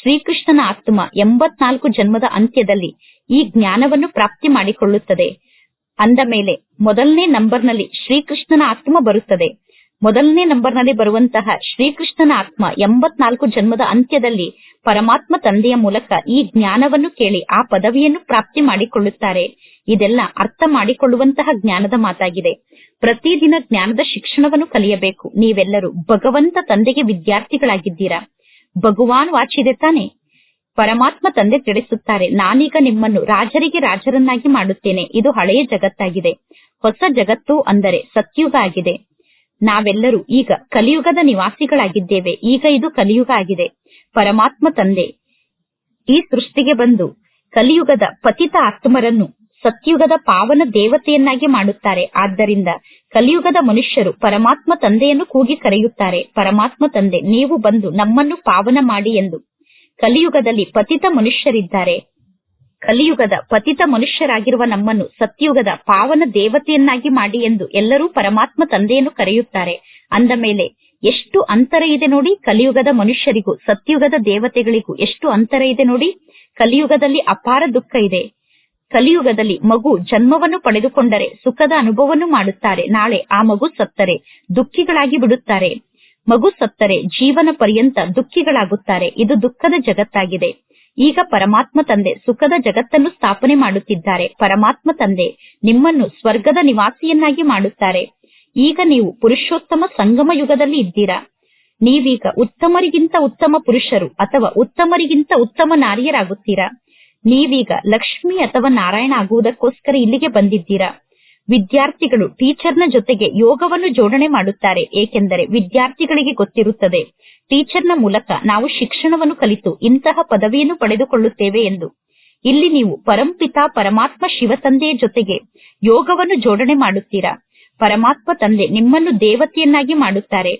ಶ್ರೀಕೃಷ್ಣನ ಆತ್ಮ ಎಂಬತ್ನಾಲ್ಕು ಜನ್ಮದ ಅಂತ್ಯದಲ್ಲಿ ಈ ಜ್ಞಾನವನ್ನು ಪ್ರಾಪ್ತಿ ಮಾಡಿಕೊಳ್ಳುತ್ತದೆ. ಅಂದ ಮೇಲೆ ಮೊದಲನೇ ನಂಬರ್ನಲ್ಲಿ ಶ್ರೀಕೃಷ್ಣನ ಆತ್ಮ ಬರುತ್ತದೆ. ಮೊದಲನೇ ನಂಬರ್ನಲ್ಲಿ ಬರುವಂತಹ ಶ್ರೀಕೃಷ್ಣನ ಆತ್ಮ ಎಂಬತ್ನಾಲ್ಕು ಜನ್ಮದ ಅಂತ್ಯದಲ್ಲಿ ಪರಮಾತ್ಮ ತಂದೆಯ ಮೂಲಕ ಈ ಜ್ಞಾನವನ್ನು ಕೇಳಿ ಆ ಪದವಿಯನ್ನು ಪ್ರಾಪ್ತಿ ಮಾಡಿಕೊಳ್ಳುತ್ತಾರೆ. ಇದೆಲ್ಲ ಅರ್ಥ ಮಾಡಿಕೊಳ್ಳುವಂತಹ ಜ್ಞಾನದ ಮಾತಾಗಿದೆ. ಪ್ರತಿದಿನ ಜ್ಞಾನದ ಶಿಕ್ಷಣವನ್ನು ಕಲಿಯಬೇಕು. ನೀವೆಲ್ಲರೂ ಭಗವಂತ ತಂದೆಗೆ ವಿದ್ಯಾರ್ಥಿಗಳಾಗಿದ್ದೀರಾ? ಭಗವಾನ್ ವಾಚಿದೆ ತಾನೆ? ಪರಮಾತ್ಮ ತಂದೆ ತಿಳಿಸುತ್ತಾರೆ, ನಾನೀಗ ನಿಮ್ಮನ್ನು ರಾಜರಿಗೆ ರಾಜರನ್ನಾಗಿ ಮಾಡುತ್ತೇನೆ. ಇದು ಹಳೆಯ ಜಗತ್ತಾಗಿದೆ. ಹೊಸ ಜಗತ್ತು ಅಂದರೆ ಸತ್ಯುಗ ಆಗಿದೆ. ನಾವೆಲ್ಲರೂ ಈಗ ಕಲಿಯುಗದ ನಿವಾಸಿಗಳಾಗಿದ್ದೇವೆ. ಈಗ ಇದು ಕಲಿಯುಗ ಆಗಿದೆ. ಪರಮಾತ್ಮ ತಂದೆ ಈ ಸೃಷ್ಟಿಗೆ ಬಂದು ಕಲಿಯುಗದ ಪತಿತ ಆತ್ಮರನ್ನು ಸತ್ಯುಗದ ಪಾವನ ದೇವತೆಯನ್ನಾಗಿ ಮಾಡುತ್ತಾರೆ. ಆದ್ದರಿಂದ ಕಲಿಯುಗದ ಮನುಷ್ಯರು ಪರಮಾತ್ಮ ತಂದೆಯನ್ನು ಕೂಗಿ ಕರೆಯುತ್ತಾರೆ. ಪರಮಾತ್ಮ ತಂದೆ, ನೀವು ಬಂದು ನಮ್ಮನ್ನು ಪಾವನ ಮಾಡಿ ಎಂದು. ಕಲಿಯುಗದಲ್ಲಿ ಪತಿತ ಮನುಷ್ಯರಿದ್ದಾರೆ. ಕಲಿಯುಗದ ಪತಿತ ಮನುಷ್ಯರಾಗಿರುವ ನಮ್ಮನ್ನು ಸತ್ಯುಗದ ಪಾವನ ದೇವತೆಯನ್ನಾಗಿ ಮಾಡಿ ಎಂದು ಎಲ್ಲರೂ ಪರಮಾತ್ಮ ತಂದೆಯನ್ನು ಕರೆಯುತ್ತಾರೆ. ಅಂದ ಮೇಲೆ, ಎಷ್ಟು ಅಂತರ ಇದೆ ನೋಡಿ, ಕಲಿಯುಗದ ಮನುಷ್ಯರಿಗೂ ಸತ್ಯುಗದ ದೇವತೆಗಳಿಗೂ ಎಷ್ಟು ಅಂತರ ಇದೆ ನೋಡಿ, ಕಲಿಯುಗದಲ್ಲಿ ಅಪಾರ ದುಃಖ ಇದೆ. ಕಲಿಯುಗದಲ್ಲಿ ಮಗು ಜನ್ಮವನ್ನು ಪಡೆದುಕೊಂಡರೆ ಸುಖದ ಅನುಭವವನ್ನು ಮಾಡುತ್ತಾರೆ. ನಾಳೆ ಆ ಮಗು ಸತ್ತರೆ, ದುಃಖಿಗಳಾಗಿ ಬಿಡುತ್ತಾರೆ. ಮಗು ಸತ್ತರೆ, ಜೀವನ ಪರ್ಯಂತ ದುಃಖಿಗಳಾಗುತ್ತಾರೆ. ಇದು ದುಃಖದ ಜಗತ್ತಾಗಿದೆ. ಈಗ ಪರಮಾತ್ಮ ತಂದೆ ಸುಖದ ಜಗತ್ತನ್ನು ಸ್ಥಾಪನೆ ಮಾಡುತ್ತಿದ್ದಾರೆ. ಪರಮಾತ್ಮ ತಂದೆ ನಿಮ್ಮನ್ನು ಸ್ವರ್ಗದ ನಿವಾಸಿಯನ್ನಾಗಿ ಮಾಡುತ್ತಾರೆ. ಈಗ ನೀವು ಪುರುಷೋತ್ತಮ ಸಂಗಮ ಯುಗದಲ್ಲಿ ಇದ್ದೀರಾ? ನೀವೀಗ ಉತ್ತಮರಿಗಿಂತ ಉತ್ತಮ ಪುರುಷರು ಅಥವಾ ಉತ್ತಮರಿಗಿಂತ ಉತ್ತಮ ನಾರಿಯರಾಗುತ್ತೀರಾ? ನೀವೀಗ ಲಕ್ಷ್ಮಿ ಅಥವಾ ನಾರಾಯಣ ಆಗುವುದಕ್ಕೋಸ್ಕರ ಇಲ್ಲಿಗೆ ಬಂದಿದ್ದೀರಾ? ವಿದ್ಯಾರ್ಥಿಗಳು, ಟೀಚರ್ನ ಜೊತೆಗೆ ಯೋಗವನ್ನು ಜೋಡಣೆ ಮಾಡುತ್ತಾರೆ, ಏಕೆಂದರೆ ವಿದ್ಯಾರ್ಥಿಗಳಿಗೆ ಗೊತ್ತಿರುತ್ತದೆ. ಟೀಚರ್ನ ಮೂಲಕ ನಾವು ಶಿಕ್ಷಣವನ್ನು ಕಲಿತು ಇಂತಹ ಪದವಿಯನ್ನು ಪಡೆದುಕೊಳ್ಳುತ್ತೇವೆ ಎಂದು. ಇಲ್ಲಿ ನೀವು ಪರಂಪಿತ ಪರಮಾತ್ಮ ಶಿವತಂದೆಯ ಜೊತೆಗೆ ಯೋಗವನ್ನು ಜೋಡಣೆ ಮಾಡುತ್ತೀರಾ? ಪರಮಾತ್ಮ ತಂದೆ ನಿಮ್ಮನ್ನು ದೇವತೆಯನ್ನಾಗಿ ಮಾಡುತ್ತಾರೆ.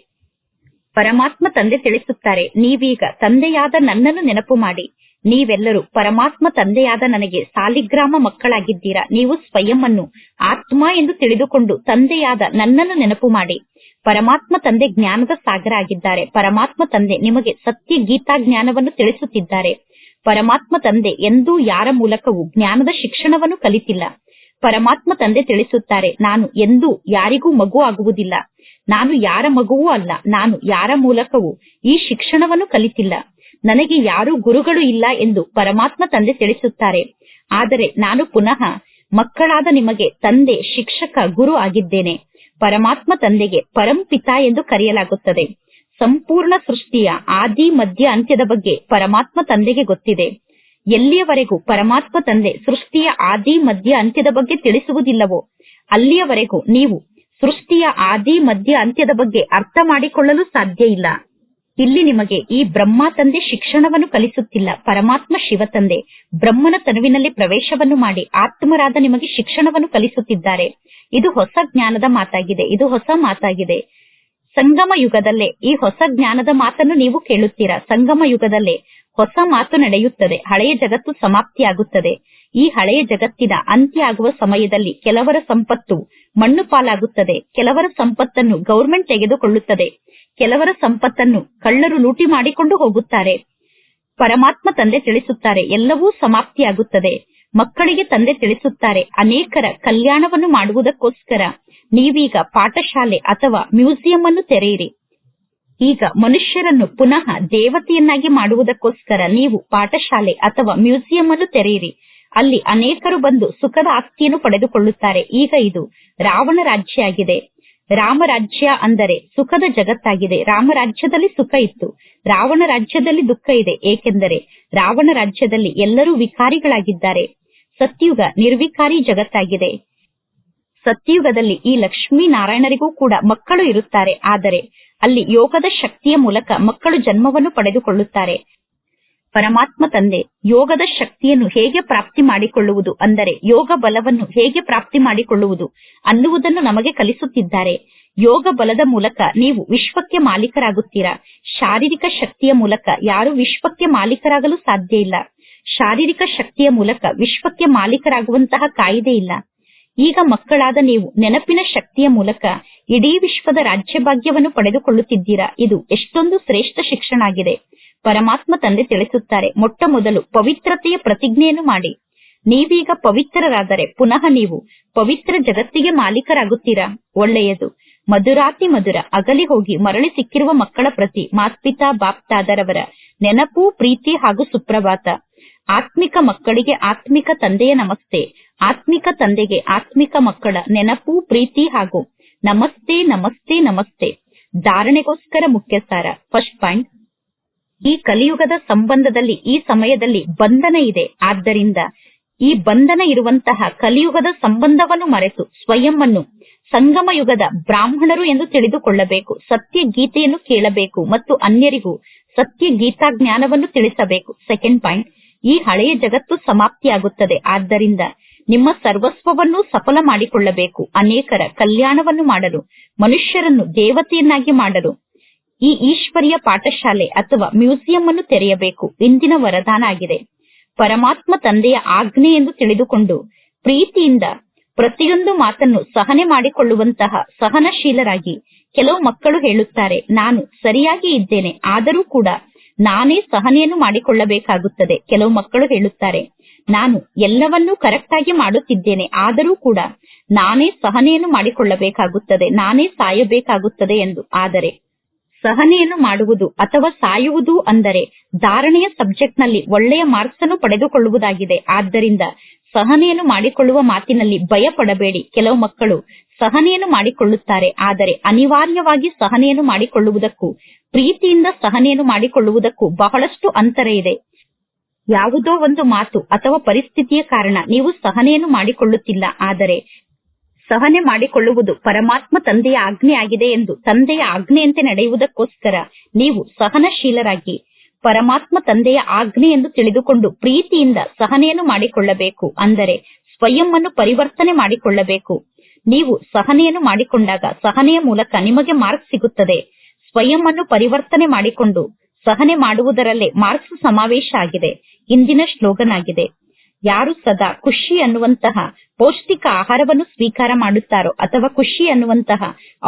ಪರಮಾತ್ಮ ತಂದೆ ತಿಳಿಸುತ್ತಾರೆ, ನೀವೀಗ ತಂದೆಯಾದ ನನ್ನನ್ನು ನೆನಪು ಮಾಡಿ. ನೀವೆಲ್ಲರೂ ಪರಮಾತ್ಮ ತಂದೆಯಾದ ನನಗೆ ಸಾಲಿಗ್ರಾಮ ಮಕ್ಕಳಾಗಿದ್ದೀರಾ. ನೀವು ಸ್ವಯಂ ಆತ್ಮ ಎಂದು ತಿಳಿದುಕೊಂಡು ತಂದೆಯಾದ ನನ್ನನ್ನು ನೆನಪು ಮಾಡಿ. ಪರಮಾತ್ಮ ತಂದೆ ಜ್ಞಾನದ ಸಾಗರ ಆಗಿದ್ದಾರೆ. ಪರಮಾತ್ಮ ತಂದೆ ನಿಮಗೆ ಸತ್ಯ ಗೀತಾ ಜ್ಞಾನವನ್ನು ತಿಳಿಸುತ್ತಿದ್ದಾರೆ. ಪರಮಾತ್ಮ ತಂದೆ ಎಂದೂ ಯಾರ ಮೂಲಕವೂ ಜ್ಞಾನದ ಶಿಕ್ಷಣವನ್ನು ಕಲಿತಿಲ್ಲ. ಪರಮಾತ್ಮ ತಂದೆ ತಿಳಿಸುತ್ತಾರೆ, ನಾನು ಎಂದೂ ಯಾರಿಗೂ ಮಗು ಆಗುವುದಿಲ್ಲ. ನಾನು ಯಾರ ಮಗುವೂ ಅಲ್ಲ, ನಾನು ಯಾರ ಮೂಲಕವೂ ಈ ಶಿಕ್ಷಣವನ್ನು ಕಲಿತಿಲ್ಲ. ನನಗೆ ಯಾರೂ ಗುರುಗಳು ಇಲ್ಲ ಎಂದು ಪರಮಾತ್ಮ ತಂದೆ ತಿಳಿಸುತ್ತಾರೆ. ಆದರೆ ನಾನು ಪುನಃ ಮಕ್ಕಳಾದ ನಿಮಗೆ ತಂದೆ, ಶಿಕ್ಷಕ, ಗುರು ಆಗಿದ್ದೇನೆ. ಪರಮಾತ್ಮ ತಂದೆಗೆ ಪರಂಪಿತ ಎಂದು ಕರೆಯಲಾಗುತ್ತದೆ. ಸಂಪೂರ್ಣ ಸೃಷ್ಟಿಯ ಆದಿ, ಮಧ್ಯ, ಅಂತ್ಯದ ಬಗ್ಗೆ ಪರಮಾತ್ಮ ತಂದೆಗೆ ಗೊತ್ತಿದೆ. ಎಲ್ಲಿಯವರೆಗೂ ಪರಮಾತ್ಮ ತಂದೆ ಸೃಷ್ಟಿಯ ಆದಿ, ಮಧ್ಯ, ಅಂತ್ಯದ ಬಗ್ಗೆ ತಿಳಿಸುವುದಿಲ್ಲವೋ, ಅಲ್ಲಿಯವರೆಗೂ ನೀವು ಸೃಷ್ಟಿಯ ಆದಿ, ಮಧ್ಯ, ಅಂತ್ಯದ ಬಗ್ಗೆ ಅರ್ಥ ಮಾಡಿಕೊಳ್ಳಲು ಸಾಧ್ಯ ಇಲ್ಲ. ಇಲ್ಲಿ ನಿಮಗೆ ಈ ಬ್ರಹ್ಮ ತಂದೆ ಶಿಕ್ಷಣವನ್ನು ಕಲಿಸುತ್ತಿಲ್ಲ, ಪರಮಾತ್ಮ ಶಿವ ತಂದೆ. ಬ್ರಹ್ಮನ ತನುವಿನಲ್ಲಿ ಪ್ರವೇಶವನ್ನು ಮಾಡಿ ಆತ್ಮರಾದ ನಿಮಗೆ ಶಿಕ್ಷಣವನ್ನು ಕಲಿಸುತ್ತಿದ್ದಾರೆ. ಇದು ಹೊಸ ಜ್ಞಾನದ ಮಾತಾಗಿದೆ, ಇದು ಹೊಸ ಮಾತಾಗಿದೆ. ಸಂಗಮ ಯುಗದಲ್ಲೇ ಈ ಹೊಸ ಜ್ಞಾನದ ಮಾತನ್ನು ನೀವು ಕೇಳುತ್ತೀರಾ? ಸಂಗಮ ಯುಗದಲ್ಲೇ ಹೊಸ ಮಾತು ನಡೆಯುತ್ತದೆ, ಹಳೆಯ ಜಗತ್ತು ಸಮಾಪ್ತಿಯಾಗುತ್ತದೆ. ಈ ಹಳೆಯ ಜಗತ್ತಿನ ಅಂತ್ಯ ಆಗುವ ಸಮಯದಲ್ಲಿ ಕೆಲವರ ಸಂಪತ್ತು ಮಣ್ಣು ಪಾಲಾಗುತ್ತದೆ, ಕೆಲವರ ಸಂಪತ್ತನ್ನು ಗೌರ್ಮೆಂಟ್ ತೆಗೆದುಕೊಳ್ಳುತ್ತದೆ. ಕೆಲವರ ಸಂಪತ್ತನ್ನು ಕಳ್ಳರು ಲೂಟಿ ಮಾಡಿಕೊಂಡು ಹೋಗುತ್ತಾರೆ. ಪರಮಾತ್ಮ ತಂದೆ ತಿಳಿಸುತ್ತಾರೆ, ಎಲ್ಲವೂ ಸಮಾಪ್ತಿಯಾಗುತ್ತದೆ. ಮಕ್ಕಳಿಗೆ ತಂದೆ ತಿಳಿಸುತ್ತಾರೆ, ಅನೇಕರ ಕಲ್ಯಾಣವನ್ನು ಮಾಡುವುದಕ್ಕೋಸ್ಕರ. ನೀವೀಗ ಪಾಠಶಾಲೆ ಅಥವಾ ಮ್ಯೂಸಿಯಂ ಅನ್ನು ತೆರೆಯಿರಿ. ಈಗ ಮನುಷ್ಯರನ್ನು ಪುನಃ ದೇವತೆಯನ್ನಾಗಿ ಮಾಡುವುದಕ್ಕೋಸ್ಕರ ನೀವು ಪಾಠಶಾಲೆ ಅಥವಾ ಮ್ಯೂಸಿಯಂ ಅನ್ನು ತೆರೆಯಿರಿ. ಅಲ್ಲಿ ಅನೇಕರು ಬಂದು ಸುಖದ ಆಸ್ತಿಯನ್ನು ಪಡೆದುಕೊಳ್ಳುತ್ತಾರೆ. ಈಗ ಇದು ರಾವಣ ರಾಜ್ಯ ಆಗಿದೆ ರಾಮರಾಜ್ಯ ಅಂದರೆ ಸುಖದ ಜಗತ್ತಾಗಿದೆ. ರಾಮರಾಜ್ಯದಲ್ಲಿ ಸುಖ ಇತ್ತು. ರಾವಣ ರಾಜ್ಯದಲ್ಲಿ ದುಃಖ ಇದೆ. ಏಕೆಂದರೆ ರಾವಣ ರಾಜ್ಯದಲ್ಲಿ ಎಲ್ಲರೂ ವಿಕಾರಿಗಳಾಗಿದ್ದಾರೆ. ಸತ್ಯುಗ ನಿರ್ವಿಕಾರಿ ಜಗತ್ತಾಗಿದೆ. ಸತ್ಯುಗದಲ್ಲಿ ಈ ಲಕ್ಷ್ಮೀ ನಾರಾಯಣರಿಗೂ ಕೂಡ ಮಕ್ಕಳು ಇರುತ್ತಾರೆ. ಆದರೆ ಅಲ್ಲಿ ಯೋಗದ ಶಕ್ತಿಯ ಮೂಲಕ ಮಕ್ಕಳು ಜನ್ಮವನ್ನು ಪಡೆದುಕೊಳ್ಳುತ್ತಾರೆ. ಪರಮಾತ್ಮ ತಂದೆ, ಯೋಗದ ಶಕ್ತಿಯನ್ನು ಹೇಗೆ ಪ್ರಾಪ್ತಿ ಮಾಡಿಕೊಳ್ಳುವುದು? ಅಂದರೆ ಯೋಗ ಬಲವನ್ನು ಹೇಗೆ ಪ್ರಾಪ್ತಿ ಮಾಡಿಕೊಳ್ಳುವುದು ಅನ್ನುವುದನ್ನು ನಮಗೆ ಕಲಿಸುತ್ತಿದ್ದಾರೆ. ಯೋಗ ಬಲದ ಮೂಲಕ ನೀವು ವಿಶ್ವಕ್ಕೆ ಮಾಲೀಕರಾಗುತ್ತೀರಾ? ಶಾರೀರಿಕ ಶಕ್ತಿಯ ಮೂಲಕ ಯಾರು ವಿಶ್ವಕ್ಕೆ ಮಾಲೀಕರಾಗಲು ಸಾಧ್ಯ ಇಲ್ಲ. ಶಾರೀರಿಕ ಶಕ್ತಿಯ ಮೂಲಕ ವಿಶ್ವಕ್ಕೆ ಮಾಲೀಕರಾಗುವಂತಹ ಕಾಯಿದೆ ಇಲ್ಲ. ಈಗ ಮಕ್ಕಳಾದ ನೀವು ನೆನಪಿನ ಶಕ್ತಿಯ ಮೂಲಕ ಇಡೀ ವಿಶ್ವದ ರಾಜ್ಯಭಾಗ್ಯವನ್ನು ಪಡೆದುಕೊಳ್ಳುತ್ತಿದ್ದೀರಾ? ಇದು ಎಷ್ಟೊಂದು ಶ್ರೇಷ್ಠ ಶಿಕ್ಷಣ ಆಗಿದೆ ಪರಮಾತ್ಮ ತಂದೆ ತಿಳಿಸುತ್ತಾರೆ, ಮೊಟ್ಟ ಮೊದಲು ಪವಿತ್ರತೆಯ ಪ್ರತಿಜ್ಞೆಯನ್ನು ಮಾಡಿ. ನೀವೀಗ ಪವಿತ್ರರಾದರೆ ಪುನಃ ನೀವು ಪವಿತ್ರ ಜಗತ್ತಿಗೆ ಮಾಲೀಕರಾಗುತ್ತೀರಾ? ಒಳ್ಳೆಯದು. ಮಧುರಾತಿ ಮಧುರ, ಅಗಲಿ ಹೋಗಿ ಮರಳಿ ಸಿಕ್ಕಿರುವ ಮಕ್ಕಳ ಪ್ರತಿ ಮಾತ್ಪಿತಾ ಬಾಪ್ತಾದರವರ ನೆನಪು, ಪ್ರೀತಿ ಹಾಗೂ ಸುಪ್ರಭಾತ. ಆತ್ಮಿಕ ಮಕ್ಕಳಿಗೆ ಆತ್ಮಿಕ ತಂದೆಯ ನಮಸ್ತೆ. ಆತ್ಮಿಕ ತಂದೆಗೆ ಆತ್ಮಿಕ ಮಕ್ಕಳ ನೆನಪು, ಪ್ರೀತಿ ಹಾಗೂ ನಮಸ್ತೆ ನಮಸ್ತೆ ನಮಸ್ತೆ. ಧಾರಣೆಗೋಸ್ಕರ ಮುಖ್ಯ ಸಾರ ಫಸ್ಟ್ ಪಾಯಿಂಟ್. ಈ ಕಲಿಯುಗದ ಸಂಬಂಧದಲ್ಲಿ, ಈ ಸಮಯದಲ್ಲಿ ಬಂಧನ ಇದೆ. ಆದ್ದರಿಂದ ಈ ಬಂಧನ ಇರುವಂತಹ ಕಲಿಯುಗದ ಸಂಬಂಧವನ್ನು ಮರೆತು ಸ್ವಯಂ ಅನ್ನು ಸಂಗಮ ಯುಗದ ಬ್ರಾಹ್ಮಣರು ಎಂದು ತಿಳಿದುಕೊಳ್ಳಬೇಕು. ಸತ್ಯ ಗೀತೆಯನ್ನು ಕೇಳಬೇಕು ಮತ್ತು ಅನ್ಯರಿಗೂ ಸತ್ಯ ಗೀತಾ ಜ್ಞಾನವನ್ನು ತಿಳಿಸಬೇಕು. Second point. ಈ ಹಳೆಯ ಜಗತ್ತು ಸಮಾಪ್ತಿಯಾಗುತ್ತದೆ. ಆದ್ದರಿಂದ ನಿಮ್ಮ ಸರ್ವಸ್ವವನ್ನು ಸಫಲ ಮಾಡಿಕೊಳ್ಳಬೇಕು. ಅನೇಕರ ಕಲ್ಯಾಣವನ್ನು ಮಾಡಲು, ಮನುಷ್ಯರನ್ನು ದೇವತೆಯನ್ನಾಗಿ ಮಾಡಲು. ಈ ಈಶ್ವರಿಯ ಪಾಠಶಾಲೆ ಅಥವಾ ಮ್ಯೂಸಿಯಂ ಅನ್ನು ತೆರೆಯಬೇಕು. ಇಂದಿನ ವರದಾನ ಆಗಿದೆ. ಪರಮಾತ್ಮ ತಂದೆಯ ಆಜ್ಞೆ ಎಂದು ತಿಳಿದುಕೊಂಡು, ಪ್ರೀತಿಯಿಂದ ಪ್ರತಿಯೊಂದು ಮಾತನ್ನು ಸಹನೆ ಮಾಡಿಕೊಳ್ಳುವಂತಹ ಸಹನಶೀಲರಾಗಿ ಕೆಲವು ಮಕ್ಕಳು ಹೇಳುತ್ತಾರೆ, ನಾನು ಸರಿಯಾಗಿ ಇದ್ದೇನೆ, ಆದರೂ ಕೂಡ ನಾನೇ ಸಹನೆಯನ್ನು ಮಾಡಿಕೊಳ್ಳಬೇಕಾಗುತ್ತದೆ. ಕೆಲವು ಮಕ್ಕಳು ಹೇಳುತ್ತಾರೆ ನಾನು ಎಲ್ಲವನ್ನೂ ಕರೆಕ್ಟ್ ಆಗಿ ಮಾಡುತ್ತಿದ್ದೇನೆ, ಆದರೂ ಕೂಡ ನಾನೇ ಸಹನೆಯನ್ನು ಮಾಡಿಕೊಳ್ಳಬೇಕಾಗುತ್ತದೆ, ನಾನೇ ಸಾಯಬೇಕಾಗುತ್ತದೆ ಎಂದು. ಆದರೆ ಸಹನೆಯನ್ನು ಮಾಡುವುದು ಅಥವಾ ಸಾಯುವುದು ಅಂದರೆ ಧಾರಣೆಯ ಸಬ್ಜೆಕ್ಟ್ನಲ್ಲಿ ಒಳ್ಳೆಯ ಮಾರ್ಕ್ಸ್ ಅನ್ನು ಪಡೆದುಕೊಳ್ಳುವುದಾಗಿದೆ. ಆದ್ದರಿಂದ ಸಹನೆಯನ್ನು ಮಾಡಿಕೊಳ್ಳುವ ಮಾತಿನಲ್ಲಿ ಭಯ ಪಡಬೇಡಿ ಕೆಲವು ಮಕ್ಕಳು ಸಹನೆಯನ್ನು ಮಾಡಿಕೊಳ್ಳುತ್ತಾರೆ, ಆದರೆ ಅನಿವಾರ್ಯವಾಗಿ ಸಹನೆಯನ್ನು ಮಾಡಿಕೊಳ್ಳುವುದಕ್ಕೂ, ಪ್ರೀತಿಯಿಂದ ಸಹನೆಯನ್ನು ಮಾಡಿಕೊಳ್ಳುವುದಕ್ಕೂ ಬಹಳಷ್ಟು ಅಂತರ ಇದೆ. ಯಾವುದೋ ಒಂದು ಮಾತು ಅಥವಾ ಪರಿಸ್ಥಿತಿಯ ಕಾರಣ ನೀವು ಸಹನೆಯನ್ನು ಮಾಡಿಕೊಳ್ಳುತ್ತಿಲ್ಲ, ಆದರೆ ಸಹನೆ ಮಾಡಿಕೊಳ್ಳುವುದು ಪರಮಾತ್ಮ ತಂದೆಯ ಆಜ್ಞೆಯಾಗಿದೆ ಎಂದು ತಂದೆಯ ಆಜ್ಞೆಯಂತೆ ನಡೆಯುವುದಕ್ಕೋಸ್ಕರ ನೀವು ಸಹನಶೀಲರಾಗಿ ಪರಮಾತ್ಮ ತಂದೆಯ ಆಜ್ಞೆ ಎಂದು ತಿಳಿದುಕೊಂಡು ಪ್ರೀತಿಯಿಂದ ಸಹನೆಯನ್ನು ಮಾಡಿಕೊಳ್ಳಬೇಕು. ಅಂದರೆ ಸ್ವಯಂ ಪರಿವರ್ತನೆ ಮಾಡಿಕೊಳ್ಳಬೇಕು. ನೀವು ಸಹನೆಯನ್ನು ಮಾಡಿಕೊಂಡಾಗ ಸಹನೆಯ ಮೂಲಕ ನಿಮಗೆ ಮಾರ್ಕ್ಸ್ ಸಿಗುತ್ತದೆ. ಸ್ವಯಂ ಪರಿವರ್ತನೆ ಮಾಡಿಕೊಂಡು ಸಹನೆ ಮಾಡುವುದರಲ್ಲೇ ಮಾರ್ಕ್ಸ್ ಸಮಾವೇಶ ಆಗಿದೆ. ಇಂದಿನ ಶ್ಲೋಗನ್ ಆಗಿದೆ ಯಾರು ಸದಾ ಖುಷಿ ಅನ್ನುವಂತಹ ಪೌಷ್ಟಿಕ ಆಹಾರವನ್ನು ಸ್ವೀಕಾರ ಮಾಡುತ್ತಾರೋ ಅಥವಾ ಖುಷಿ ಅನ್ನುವಂತಹ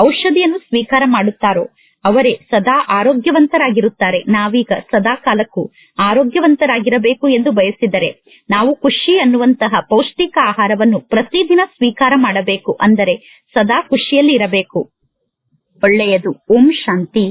ಔಷಧಿಯನ್ನು ಸ್ವೀಕಾರ ಮಾಡುತ್ತಾರೋ ಅವರೇ ಸದಾ ಆರೋಗ್ಯವಂತರಾಗಿರುತ್ತಾರೆ. ನಾವೀಗ ಸದಾ ಕಾಲಕ್ಕೂ ಆರೋಗ್ಯವಂತರಾಗಿರಬೇಕು ಎಂದು ಬಯಸಿದರೆ ನಾವು ಖುಷಿ ಅನ್ನುವಂತಹ ಪೌಷ್ಟಿಕ ಆಹಾರವನ್ನು ಪ್ರತಿದಿನ ಸ್ವೀಕಾರ ಮಾಡಬೇಕು. ಅಂದರೆ ಸದಾ ಖುಷಿಯಲ್ಲಿ ಇರಬೇಕು ಒಳ್ಳೆಯದು. ಓಂ ಶಾಂತಿ.